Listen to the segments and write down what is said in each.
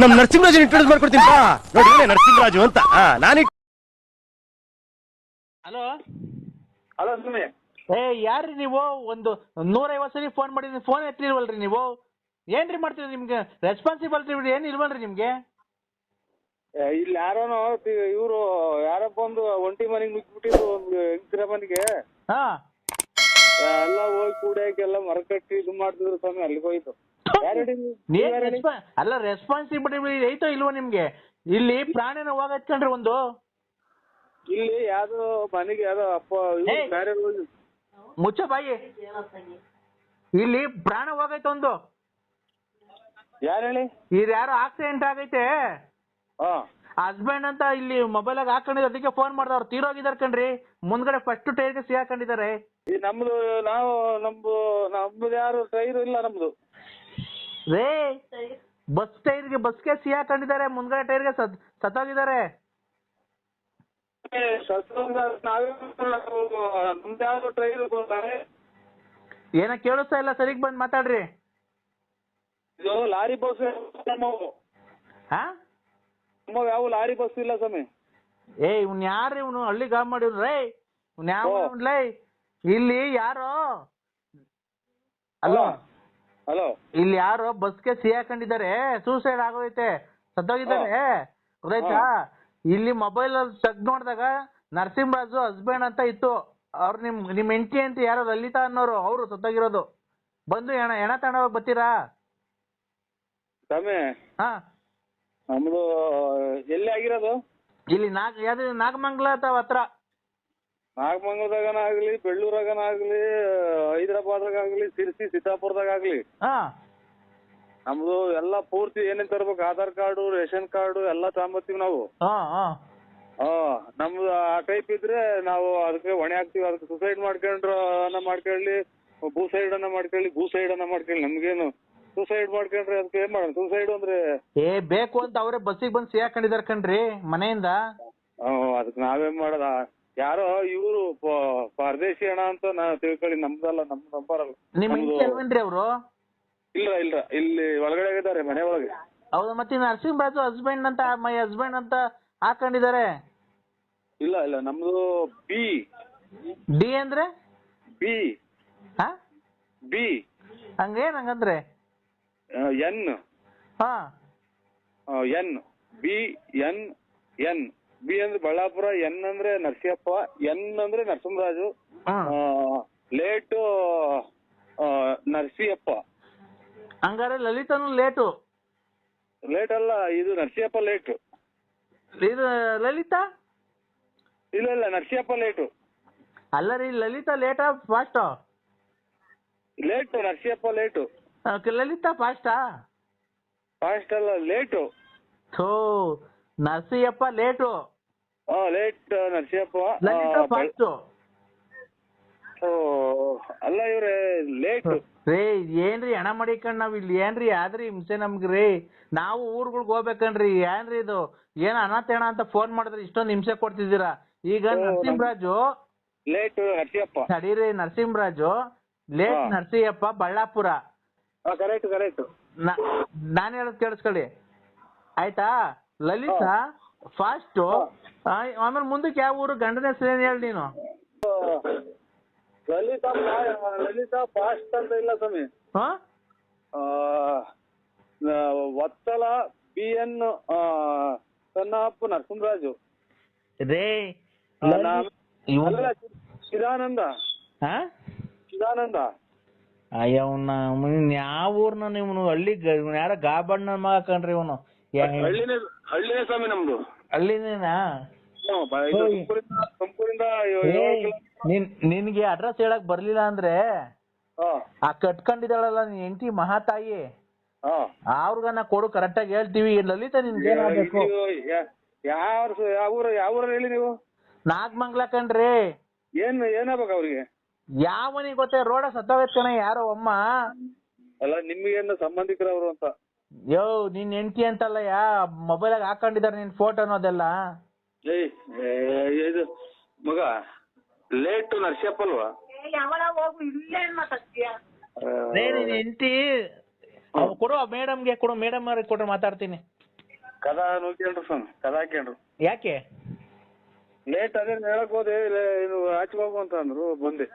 ನಮ್ ನರಸಿಂಹರಾಜ್ ಇಂಟ್ರೊಡ್ಯೂಸ್ ಮಾಡ್ಕೊಡ್ತೀನಿ ಬಾ. ನೋಡಿ ನರಸಿಂಹರಾಜು ಅಂತ. ನಾನು ಹಲೋ? ಹಲೋ ಸುಮ್ಮನೆ. ಏ ಯಾರ್ರಿ ನೀವು? ಒಂದು ನೂರೈವತ್ತು ಸರಿ ಫೋನ್ ಮಾಡಿದ್ರಿ ಫೋನ್ ಎತ್ತಿಲ್ವಲ್ರಿ ನೀವು? ಏನ್ರಿ ಮಾಡ್ತೀರಿ ನಿಮ್ಗೆ? ರೆಸ್ಪಾನ್ಸಿಬಿಲಿಟಿ ಏನ್ ಇಲ್ವಲ್ರಿ ನಿಮ್ಗೆ? ಇಲ್ಲಿ ಯಾರೋನೋ ಇವರು ಯಾರೋ ಬಂದು ಒಂಟಿ ಮನೆಗೆ ನುಗ್ಗಿಬಿಟ್ಟಿದ್ರು ಒಂದು ಹೆಂಗಸಿರ ಮನೆಗೆ. ಹಾ. ಎಲ್ಲ ಹೋಗಿ ಕೂಡ ಮರ ಕಟ್ಟಿ ಇದು ಮಾಡ್ತಿದ್ರು ಸ್ವಾಮಿ ಅಲ್ಲಿಗೆ ಹೋಯ್ತು. ನೀವು? ಅಲ್ಲ ರೆಸ್ಪಾನ್ಸಿಬಿಲಿಟಿ ಐತೋ ಇಲ್ವೋ ನಿಮ್ಗೆ? ಇಲ್ಲಿ ಪ್ರಾಣಿನ ಹೋಗತ್ಕಂಡ್ರಿ ಒಂದು? ಇಲ್ಲಿ ಯಾವ್ದೋ ಮನೆಗೆ ಯಾವ್ದೋ ಅಪ್ಪ ಇವ್ರು ಏಯ್! ಬೇರೆ ಹೋಗಿ ಮುಚ್ಚ ಬಾಯಿ. ಇಲ್ಲಿ ಪ್ರಾಣ ಹೋಗೈತ ಒಂದು. ಯಾರು ಹೇಳಿ? ಇದು ಯಾರೋ ಆಕ್ಸಿಡೆಂಟ್ ಆಗೈತೆ. ಹಾ. ಹಸ್ಬೆಂಡ್ ಅಂತ ಇಲ್ಲಿ ಮೊಬೈಲ್ ಆಗ ಹಾಕೊಂಡಿದ್ರು ಅದಕ್ಕೆ ಫೋನ್ ಮಾಡ್ದವ್ರು ತೀರೋಗಿದ್ದಾರೆ ಕಣ್ರಿ. ಮುಂದ್ಗಡೆ ಫಸ್ಟ್ ಟೈರ್ಗೆ ಸಿಗಾಕೊಂಡಿದ್ದಾರೆ. ಈ ನಮ್ದು ನಾವು ನಮ್ದು ನಮ್ದು ಯಾರು ಟೈರ್ ಇಲ್ಲ ನಮ್ದು. ರೇ ಬಸ್ ಟೈರ್ಗೆ ಬಸ್ಗೆ ಸಿಗಾಕೊಂಡಿದ್ದಾರೆ ಮುಂದ್ಗಡೆ ಟೈರ್ಗೆ ಸತ್ ಸತ್ತೋಗಿದ್ದಾರೆ. ಏನ ಕೇಳಿಸ್ತಾ ಇಲ್ಲ ಸರಿಗ್ ಬಂದ್ ಮಾತಾಡ್ರಿ. ಇದು ಲಾರಿ ಬಸ್ ಹಾ? ನಮ್ಮವು ಯಾವ ಲಾರಿ ಬಸ್ ಇಲ್ಲ ಸ್ವಾಮಿ. ಏ ಇವ್ನ್ ಯಾರು ಇವನು? ಹಳ್ಳಿ ಗಾ ಮಾಡಿವ್ನು. ರೇ ಇವ್ನ್ ಯಾವ. ಲೇ ಇಲ್ಲಿ ಯಾರೋ? ಅಲ್ಲೋ. ಹಲೋ ಇಲ್ಲಿ ಯಾರೋ ಬಸ್ಗೆ ಸಿಗಾಕೊಂಡಿದ್ದಾರೆ ಸೂಸೈಡ್ ಆಗೋಯ್ತೆ. ಸತ್ತೋಗಿದ್ದಾರೆ. ಗೊತ್ತಾಯ್ತಾ? ಇಲ್ಲಿ ಮೊಬೈಲ್ ಅಲ್ಲಿ ತೆಗ್ದು ನೋಡಿದಾಗ ನರಸಿಂಹರಾಜು ಹಸ್ಬೆಂಡ್ ಅಂತ ಇತ್ತು. ಅವ್ರು ನಿಮ್ ನಿಮ್ ಹೆಂಡತಿ ಅಂತ ಯಾರೋ ಲಲಿತಾ ಅನ್ನೋರು ಅವರು ಸತ್ತೋಗಿರೋದು. ಬಂದು ಎಣ ಎಣ ತಗೊಂಡೋಗಿ ಬರ್ತೀರಾ? ಸ್ವಾಮಿ ಹಾ. ನಮ್ದು ಎಲ್ಲಿ ಆಗಿರೋದು? ಇಲ್ಲಿ ನಾಗ ಯಾವ್ದು ನಾಗಮಂಗಲ ಅಥವಾ ಹತ್ರ? ನಾಗಮಂಗಲದಾಗನ ಆಗ್ಲಿ ಬೆಳ್ಳೂರಾಗನ ಆಗ್ಲಿ ಹೈದರಾಬಾದ್ರಾಗ ಆಗ್ಲಿ ಸಿರ್ಸಿ ಸೀತಾಪುರದಾಗ ಆಗ್ಲಿ ಹಾ. ನಮ್ದು ಎಲ್ಲಾ ಪೂರ್ತಿ ಏನೇನ್ ತರ್ಬೇಕು? ಆಧಾರ್ ಕಾರ್ಡು ರೇಷನ್ ಕಾರ್ಡು ಎಲ್ಲಾ ತಗೊಂಬತ್ತೀವಿ ನಾವು. ಹಾ ಹಾ. ಹಾ ನಮ್ದು ಆ ಟೈಪ್ ಇದ್ರೆ ನಾವು ಅದಕ್ಕೆ ಹೊಣೆ ಹಾಕ್ತಿವಿ. ಅದಕ್ಕೆ ಸುಸೈಡ್ ಮಾಡ್ಕೊಂಡ್ರ ಅನ್ನ ಮಾಡ್ಕೊಳ್ಳಿ ಭೂ ಸೈಡ್ ಅನ್ನ ಮಾಡ್ಕೊಳ್ಳಿ ಭೂ ಸೈಡ್ ಅನ್ನ ಮಾಡ್ಕೊಳ್ಳಿ. ನಮ್ಗೇನು ಸುಸೈಡ್ ಮಾಡ್ಕೊಂಡ್ರೆ ಅದಕ್ಕೆ ಏನ್ ಮಾಡೋಣ ಸುಸೈಡ್ ಅಂದ್ರೆ ಏ ಬೇಕು ಅಂತ ಅವರೇ ಬಸ್ಸಿಗೆ ಬಂದು ಸಿಗಾಕೊಂಡಿದಾರೆ ಕಣ್ರಿ ಮನೆಯಿಂದ. ಹ್ಮ್, ಅದಕ್ಕೆ ನಾವೇನ್ ಮಾಡೋದ? ಯಾರೋ ಇವರು ಪರದೇಶಿ ಹಣ ಅಂತ ನಾ ತಿಳ್ಕೊಳ್ಳಿ ನಮ್ದಲ್ಲ ನಮ್ ನಂಬರ್ ಅಲ್ಲ ಅಲ್ವೇನ್ರಿ ಅವರು? ಇಲ್ಲ ಇಲ್ಲ ಇಲ್ಲಿ ಒಳಗಡೆ ಇದ್ದಾರೆ ಮನೆ ಒಳಗೆ. ಹೌದು ಮತ್ತೆ ಬಾಜು ಹಸ್ಬೆಂಡ್ ಅಂತ ಮೈ ಹಸ್ಬೆಂಡ್ ಅಂತ ಹಾಕೊಂಡಿದ್ದಾರೆ? ಇಲ್ಲ ಇಲ್ಲ ನಮ್ದು ಬಿ ಡಿ ಅಂದ್ರೆ? ಬಿ ಹಾ? ಬಿ ಹಂಗೇನ್ ಹಂಗಂದ್ರೆ? ಎನ್ ಹಾ. N B N N B ಅಂದ್ರೆ ಬಳ್ಳಾಪುರ ಎನ್ ಅಂದ್ರೆ ನರಸಿಯಪ್ಪ ಎನ್ ಅಂದ್ರೆ ನರಸಿಂಹರಾಜು ಹ್ಮ್ ಲೇಟ್ ನರಸಿಯಪ್ಪ ಹಂಗಾರೆ ಲಲಿತನು ಲೇಟು. ಲೇಟ್ ಅಲ್ಲ ಇದು ನರಸಿಯಪ್ಪ ಲೇಟ್. ಇದು ಲಲಿತಾ? ಇಲ್ಲ ಇಲ್ಲ ನರಸಿಯಪ್ಪ ಲೇಟು. ಅಲ್ಲ ರೀ ಲಲಿತಾ ಲೇಟಾ ಫಾಸ್ಟಾ? Late Narasiyappa late. ಲಲಿತಾ ಫಾಸ್ಟಾ? ಫಾಸ್ಟ್ ಅಲ್ಲ ಲೇಟು. ಥೋ Narasiyappa late. Late Narasiyappa. Lalitha fast ಅಲ್ಲ ಇವ್ರೆ ಲೇಟ್. ರೇ ಏನ್ರಿ ಹಣ ಮಾಡಿಕೊಂಡ್ ನಾವ್ ಇಲ್ಲಿ? ಏನ್ರಿ ಆದ್ರಿ ಹಿಂಸೆ ನಮ್ಗ್ರಿ ನಾವು ಊರ್ಗಳ್ಗ್ ಹೋಗ್ಬೇಕನ್ರಿ. ಏನ್ರಿ ಇದು? ಏನ್ ಅನಾಥೇಣ ಅಂತ ಫೋನ್ ಮಾಡಿದ್ರೆ? ಇಷ್ಟೊಂದ್ ಹಿಂಸೆ ಕೊಡ್ತಿದ್ದೀರಾ? ಈಗ ನರಸಿಂಹರಾಜು. ಲೇಟ್ ನರಸಿಂಹಪ್ಪ ತಡೀರಿ Narasimharaju. Late Narasimhappa Ballapura. Correct correct. ನಾನ್ ಹೇಳೋದ್ ಕೇಳಿಸ್ಕೊಳ್ಳಿ. ಆಯ್ತಾ? ಲಲಿತಾ ಫಾಸ್ಟ್. ಆಮೇಲೆ ಮುಂದಕ್ಕೆ ಯಾವ ಊರು? ಗಂಡನ ಹೆಸರು ಏನ್ ಹೇಳಿ ನೀನು? ಲಲಿತಾ ಲಲಿತಾ ಫಾಸ್ಟ್ ಅಂತ ಇಲ್ಲ ಸ್ವಾಮಿ. ಹಾ? Vatsala B N Sannappa Narasimharaju. ರೇ ಚಿದಾನಂದ. ಹಾ? ಚಿದಾನಂದ. ಅಯ್ಯ ಅವ್ನ ಯಾವ ಊರ್ನ ಇವನು ಹಳ್ಳಿ ಯಾರ ಗಾಬಣ್ಣ ಮಗ ಕಣ್ರಿ ಇವನು. ಹಳ್ಳಿನೇ ಹಳ್ಳಿನೇ ಸ್ವಾಮಿ ನಮ್ದು. ಹಳ್ಳಿನೇನಾ? ಹ್ಮ್, ಬ- ಇದು ಓಯ್. ತುಮಕೂರಿಂದ ತುಮಕೂರಿಂದ ಏ- ಏ, ಏಳು ಕಿಲೋ- ನಿನ್ ನಿನ್ಗೆ ಅಡ್ರೆಸ್ ಹೇಳಕ್ ಬರ್ಲಿಲ್ಲ ಅಂದ್ರೆ ಹಾ. ಆ ಕಟ್ಕೊಂಡಿದ್ದಾಳಲ್ಲ ನಿನ್ ಹೆಂಡತಿ ಮಹಾತಾಯಿ. ಹಾ. ಅವ್ರಿಗನ್ನ ಕೊಡು ಕರೆಕ್ಟ್ ಆಗಿ ಹೇಳ್ತೀವಿ. ಲಲಿತಾ ನಿನ್ಗೆ ಏನಾಗ್ಬೇಕು? ನೀವು ಯಾ- ಯಾವ ಸ- ಯಾವ ಊರ ಯಾವ ಊರಲ್ಲಿ ಹೇಳಿ ನೀವು? ನಾಗಮಂಗ್ಲ ಕಣ್ರಿ. ಏನ್ ಏನಾಗ್ಬೇಕು ಅವ್ರಿಗೆ? ಯಾವನಿಗೆ ಗೊತ್ತೇ? ರೋಡ ಸತ್ತೋಗೈತ್ ಕಣ ಯಾರೋ ಅಮ್ಮ. ಅಲ್ಲ ನಿಮ್ಗೇನು ಸಂಬಂಧಿಕರವರು ಅಂತ? ಯೋ ನಿನ್ ಹೆಂಡತಿ ಅಂತಲ್ಲ ಯಾ? ಮೊಬೈಲಾಗ ಹಾಕೊಂಡಿದಾರೆ ನಿನ್ ಫೋಟೋ ಅನ್ನೋದೆಲ್ಲ. ಏಯ್ ಏ, ಇದು ಮಗ ಲೇಟ್ ಅಲ್ವಾ? ರೇ ನಿನ್ ಹೆಂಡತಿ ಕೊಡು ಮೇಡಮ್ಗೆ ಕೊಡು ಮೇಡಮ್ ಅವ್ರಿಗೆ ಕೊಟ್ರೆ ಮಾತಾಡ್ತೀನಿ. ಕದ ನೋಡ್ಕೊಂಡ್ರು ಸ್ವಾಮಿ ಕದ ಹಾಕ್ಯಂಡ್ರು ಯಾಕೆ? ಲೇಟ್ ಅದೇ ಹೇಳಕ್ ಹೋದೆ ಇಲ್ಲ ಇದು ಆಚೆ ಹೋಗು ಅಂತ ಅಂದ್ರು ಬಂದೆ.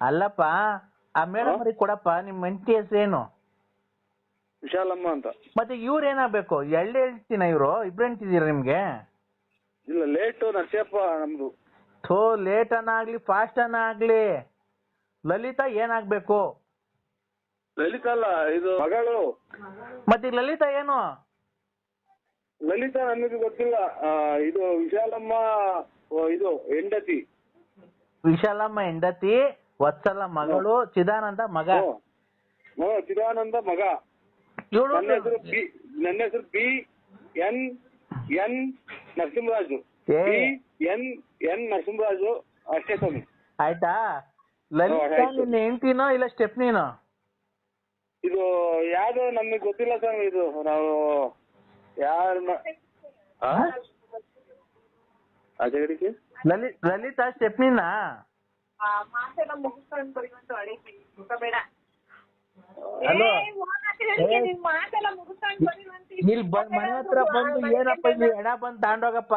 ಅಲ್ಲಪ್ಪ ಆ ಮೇಡಮ್ ಅವ್ರಿಗೆ ಕೊಡಪ್ಪ ನಿಮ್ಮ ಹೆಂಡತಿ ಹೆಸರೇನು? ವಿಶಾಲಮ್ಮ ಅಂತ. ಮತ್ತೆ ಇವ್ರು ಏನಾಗ್ಬೇಕು? ಎಳ್ಳು ಹೇಳ್ತೀನ ಇವರು? ಇಬ್ರು ಹೆಂಡ್ತಿದ್ದೀರಾ ನಿಮ್ಗೆ? ಇಲ್ಲ ಲೇಟು ನರಸಿಯಪ್ಪ ನಮ್ದು. ಥೋ ಲೇಟ್ ಅನ್ನಾಗ್ಲಿ ಫಾಸ್ಟ್ ಅನ್ನಾಗ್ಲಿ ಲಲಿತಾ ಏನಾಗ್ಬೇಕು? ಲಲಿತಾ ಅಲ್ಲ ಇದು ಮಗಳು. ಮತ್ತೆ ಲಲಿತಾ ಏನು? ಲಲಿತಾ ನನಗೆ ಗೊತ್ತಿಲ್ಲ. ಆ, ಇದು ವಿಶಾಲಮ್ಮ ಓ, ಇದು ಹೆಂಡತಿ. ವಿಶಾಲಮ್ಮ ಹೆಂಡತಿ ವತ್ಸಲ ಮಗಳು ಚಿದಾನಂದ ಮಗ. ಹ್ಮ್. ಹ್ಮ್, ಚಿದಾನಂದ ಮಗ. ನನ್ನ ಹೆಸರು ಬಿ ನನ್ನ ಹೆಸರು ಬಿ ಎನ್ ಎನ್ ನರಸಿಂಹರಾಜು. ಏ. ಬಿ ಎನ್ ಎನ್ ನರಸಿಂಹರಾಜು ಅಷ್ಟೇ ಸ್ವಾಮಿ. ಆಯ್ತಾ? ಲಲಿತಾ ಆಯ್ತು. ನಿನ್ನ ಹೆಂಡತಿನೋ ಇಲ್ಲ ಸ್ಟೆಪ್ನಿನೋ? ಇದು ಯಾವ್ದು ನಮಗೆ ಗೊತ್ತಿಲ್ಲ ಸರ್ ಇದು. ನಾವು ಯಾರನ್ನ ಅಜಗಡಿಗೆ ಲಲಿ ಲಲಿತಾ ಸ್ಟೆಪ್ನಿನಾ? ಆ, ಮಾತೆಲ್ಲ ಮುಗಿಸ್ಕೊಂಡು ಬರುವಂತ ಅಡಿಗೆ. ಬೇಡ. ಹಲೋ. ಏ. ಇಲ್ಲಿ ಬಂದ್ ಮನೆ ಹತ್ರ ಬಂದು ಏನಪ್ಪ ಇಲ್ಲಿ ಎಡ ಬಂದ್ ತಾಂಡೋಗಪ್ಪ?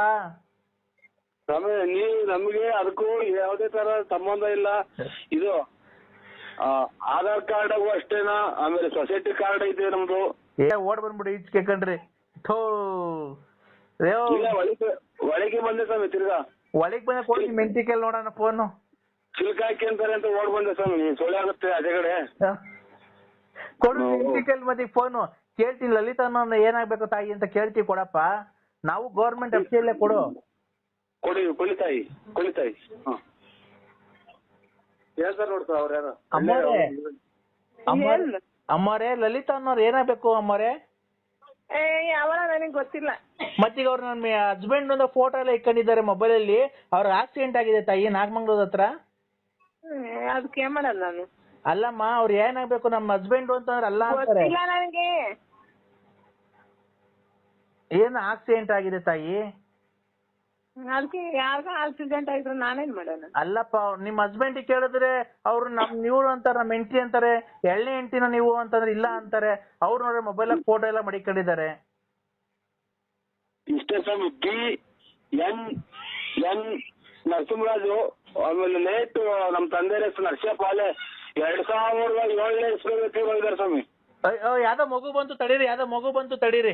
ಸ್ವಾಮಿ ನೀವು ನಮಗೆ ಅದಕ್ಕೂ ಯಾವುದೇ ತರ ಸಂಬಂಧ ಇಲ್ಲ. ಇದು ಆ, ಆಧಾರ್ ಕಾರ್ಡ್ ಅಷ್ಟೇನಾ? ಆಮೇಲೆ ಸೊಸೈಟಿ ಕಾರ್ಡ್ ಐತೆ ನಮ್ದು. ಏ ಓಡ್ ಬಂದ್ಬಿಡಿ ಈಚೆ ಕಣ್ರಿ. ಥೋ. ಅಯ್ಯೋ ಇಲ್ಲ ಒಳಗೆ ಒಳಗೆ ಬಂದೆ ಸ್ವಾಮಿ ತಿರ್ಗಾ. ಒಳಗ್ ಬಂದ ಕೊಡಿ ಮೆಂಟಿಕಲ್ ನೋಡೋಣ ಫೋನು. ಚಿಲ್ಕ ಹಾಕಿ ಅಂತಾರೆ ಅಂತ ಓಡ್ ಬಂದೆ ಸ್ವಾಮಿ ನೀನ್ ಸೊಳ್ಳೆ ಆಗುತ್ತೆ ಅದೇ ಕಡೆ ಕೊಡು. ಮೆಂಟಿಕಲ್ ಮತ್ತೆ ಫೋನು ಕೇಳ್ತೀನಿ ಲಲಿತಾ ಏನಾಗ್ಬೇಕು ತಾಯಿ ಅಂತ ಕೇಳ್ತೀವಿ ಕೊಡಪ್ಪ. ನಾವು ಗೌರ್ಮೆಂಟ್ ಅಫ್ಸಿಯಲ್ಲೇ ಕೊಡು. ಕೊಡಿ ಕೊಳಿತಾಯಿ ಕೊಳಿತಾಯಿ ಹಾ. ತಾಯಿ ನೋಡ್ತಾ ಅವ್ರ ಯಾರ? ಅಮ್ಮರೇ ಅಮ್ಮರೇ ಲಲಿತಾ ಅನ್ನೋರು ಏನಾಗ್ಬೇಕು ಅಮ್ಮರೇ ಏ ಅವಳ ನನಗೆ ಗೊತ್ತಿಲ್ಲ. ಮತ್ತೀಗ ಅವ್ರು ನನ್ನ ಹಸ್ಬೆಂಡ್ ಒಂದು ಫೋಟೋ ಎಲ್ಲ ಇಟ್ಕೊಂಡಿದ್ದಾರೆ ಮೊಬೈಲ್ ಅಲ್ಲಿ. ಅವ್ರ ಆಕ್ಸಿಡೆಂಟ್ ಆಗಿದೆ ತಾಯಿ ನಾಗಮಂಗ್ಳೂರ್ ಹತ್ರ. ಅದಕ್ಕೆ ಏನ್ ಮಾಡಲ್ಲ ನಾನು? ಅಲ್ಲಮ್ಮ ಅವ್ರು ಏನಾಗ್ಬೇಕು ನಮ್ಮ ಹಸ್ಬೆಂಡ್ ಅಂತಂದ್ರೆ ಅಲ್ಲ ಅಂತಾರೆ. ಗೊತ್ತಿಲ್ಲ ನನಗೆ. ಏನು ಆಕ್ಸಿಡೆಂಟ್ ಆಗಿದೆ ತಾಯಿ? ಅದಕ್ಕೆ ಯಾವಾಗ ಆಕ್ಸಿಡೆಂಟ್ ಆಗಿದ್ರು ನಾನೇನ್ ಮಾಡೋಣ ಅಲ್ಲಪ್ಪ ಅವ್ರ್- ನಿಮ್ಮ ಹಸ್ಬೆಂಡ್ ಕೇಳಿದ್ರೆ ಅವ್ರು ನಮ್ ನೀವು ಅಂತಾರೆ ನಮ್ಮ ಹೆಂಡತಿ ಅಂತಾರೆ ಎಳ್ಳೆ ಹೆಂಡತಿನ ನೀವು ಅಂತಂದ್ರೆ ಇಲ್ಲ ಅಂತಾರೆ. ಅವ್ರು ನೋಡ್ರೆ ಮೊಬೈಲ್ ಫೋಟೋ ಎಲ್ಲ ಮಡಿಕೊಂಡಿದ್ದಾರೆ. ಸ್ವಾಮಿ ಬಿ ಎನ್ ಎನ್ ನರಸಿಂಹರಾಜು ಆಮೇಲೆ ಲೇಟ್ ನಮ್ ತಂದೆ ಹೆಸರು ಪಾಲೆ ಅಲ್ಲೇ ಎರಡ್ ಸಾವಿರದ ಏಳನೇ ಇಸ್ವಿ ಬಂದಿದ್ದಾರೆ ಸ್ವಾಮಿ. ಅಯ್ಯೋ ಯಾವ್ದೋ ಮಗು ಬಂತು ತಡೀರಿ ಯಾವ್ದೋ ಮಗು ಬಂತು ತಡೀರಿ.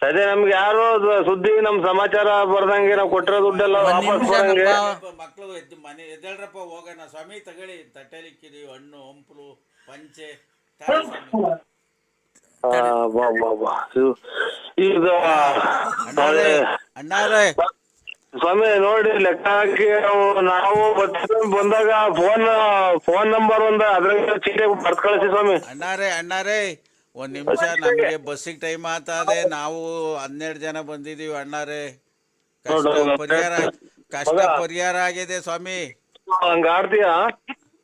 ಅದೇ ನಮ್ಗೆ ಯಾರು ಸುದ್ದಿ ನಮ್ ಸಮಾಚಾರ ಬರ್ದಂಗೆ ನಾವು ಕೊಟ್ಟಿರೋ ದುಡ್ಡೆಲ್ಲ ಒಂದ್ ವಾಪಸ್ ನಿಮಿಷ ಬರಂಗೆ ಮಕ್ಕಳು ಎದ್ದು ಮನೆ ಎದ್ದೇಳ್ರಪ್ಪ ಹೋಗೋಣ ಸ್ವಾಮಿ ತಗೊಳ್ಳಿ. ತಟ್ಟೆಲಿ ಇಕ್ಕಿದೀವಿ ಹಣ್ಣು ಹಂಪಲು ಪಂಚೆ ತಾಳಿ ಸ್ವಾಮಿ. ವಾ. ಇದು- ಅಣ್ಣಾರೇ ಸ್ವಾಮಿ ನೋಡಿ ಲೆಕ್ಕ ಹಾಕಿ ನಾವು ಬಂದಾಗ ಫೋನ್ ಫೋನ್ ನಂಬರ್ ಒಂದ ಅದ್ರಾಗ ಚೀಟಿ ಬರ್ತ್ ಕಳಿಸಿ ಸ್ವಾಮಿ. ಅಣ್ಣಾರೇ ಅಣ್ಣಾರೇ ಒಂದ್ ನಿಮಿಷ ನಮ್ಗೆ ಬಸ್ಸಿಗೆ ಟೈಮ್ ಆತಾದೆ. ನಾವು ಹನ್ನೆರಡು ಜನ ಬಂದಿದೀವಿ ಅಣ್ಣಾರೇ. ಕಷ್ಟ ಪರಿಹಾರ ಕಷ್ಟ ಪರಿಹಾರ ಆಗಿದೆ ಸ್ವಾಮಿ. ಹಂಗ ಆಡ್ತೀಯ?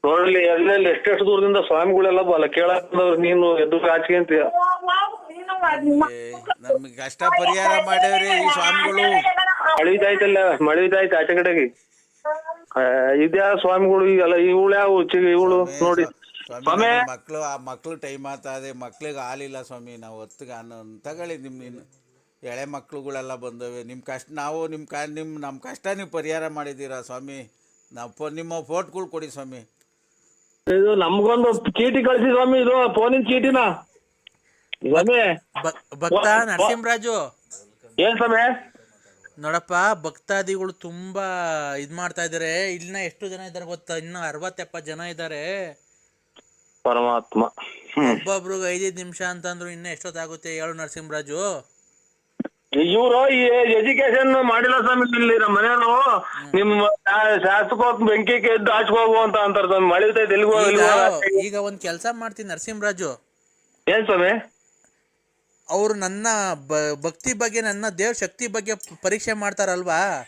ನೋಡ್ಲಿ ಎಲ್ಲೆಲ್ಲಿ ಎಷ್ಟೆಷ್ಟು ದೂರದಿಂದ ಸ್ವಾಮಿಗಳೆಲ್ಲ ಬಲ್ಲ ಕೇಳಾಕಂದವ್ರು ನೀನು ಎದ್ದು ಕಾಚಿ ಅಂತೀಯ. ನಮ್ಗೆ ಕಷ್ಟ ಪರಿಹಾರ ಮಾಡ್ಯಾವ್ರಿ ಈ ಸ್ವಾಮಿಗಳು. ಮಳಿದಾಯ್ತಲ್ಲ ಮಳಿದಾಯ್ತು ಆಚೆ ಕಡೆಗೆ. ಇದ್ಯಾ ಸ್ವಾಮಿಗಳು ಈಗಲ್ಲ ಇವಳು ಯಾವ ಇವಳು ನೋಡಿ. ಸ್ವಾಮಿ ಮಕ್ಕಳು ಆ ಮಕ್ಕಳು ಟೈಮ್ ಆಗ್ತದೆ ಮಕ್ಳಿಗೆ ಹಾಲಿಲ್ಲ ಸ್ವಾಮಿ ನಾವು ಹೊತ್ತಿಗೆ ಅನ್ನ ತಗೊಳ್ಳಿ ನಿಮ್ ನೀನು ಎಳೆ ಮಕ್ಳುಗಳೆಲ್ಲ ಬಂದವೆ ನಿಮ್ಮ ಕಷ್ಟ ನಾವು ನಿಮ್ಮ ಕ ನಿಮ್ಮ ನಮ್ಮ ಕಷ್ಟ ನೀವು ಪರಿಹಾರ ಮಾಡಿದ್ದೀರಾ ಸ್ವಾಮಿ? ನಾವು ಫೋ ನಿಮ್ಮ ಫೋಟ್ಗಳು ಕೊಡಿ ಸ್ವಾಮಿ. ಇದು ನಮ್ಗೊಂದು ಚೀಟಿ ಕಳಿಸಿ ಸ್ವಾಮಿ ಇದು ಫೋನಿನ ಚೀಟಿನ. ಸ್ವಾಮಿ! ಭಕ್ತ ನರಸಿಂಹರಾಜು. ಏನ್ ಸ್ವಾಮಿ? ನೋಡಪ್ಪ ಭಕ್ತಾದಿಗಳು ತುಂಬಾ ಇದ್ ಮಾಡ್ತಾ ಇದಾರೆ. ಇಲ್ಲಿನ ಎಷ್ಟು ಜನ ಇದ್ದಾರೆ ಗೊತ್ತಾ? ಇನ್ನ ಅರವತ್ತೆಪ್ಪತ್ತು ಜನ ಇದಾರೆ ಪರಮಾತ್ಮ. ಒಬ್ಬೊಬ್ರು ಒಬ್ಬೊಬ್ರಿಗೆ ಐದೈದು ನಿಮಿಷ ಅಂತಂದ್ರು ಇನ್ನ ಎಷ್ಟೊತ್ತಾಗುತ್ತೆ ಹೇಳು ನರಸಿಂಹರಾಜು. ಇವರು ಈ ಎಜುಕೇಶನ್ ಮಾಡಿಲ್ಲ ಸ್ವಾಮಿ ಇಲ್ಲಿ ನಮ್ಮ ಮನೆಯವರು. ನಿಮ್ಮ ಶಾಸಕ ಬೆಂಕಿ ಎದ್ದು ಹಾಚ್ಕೋಗು ಅಂತ ಅಂತಾರೆ ಸ್ವಾಮಿ. ಮಳಿತೈತೆ ಈಗ ಒಂದ್ ಕೆಲ್ಸ ಮಾಡ್ತೀನಿ ನರಸಿಂಹರಾಜು. ಏನ್ ಸ್ವಾಮಿ? ಅವ್ರು ನನ್ನ ಭಕ್ತಿ ಬಗ್ಗೆ ನನ್ನ ದೇವ್ ಶಕ್ತಿ ಬಗ್ಗೆ ಪರೀಕ್ಷೆ ಮಾಡ್ತಾರಲ್ವಾ?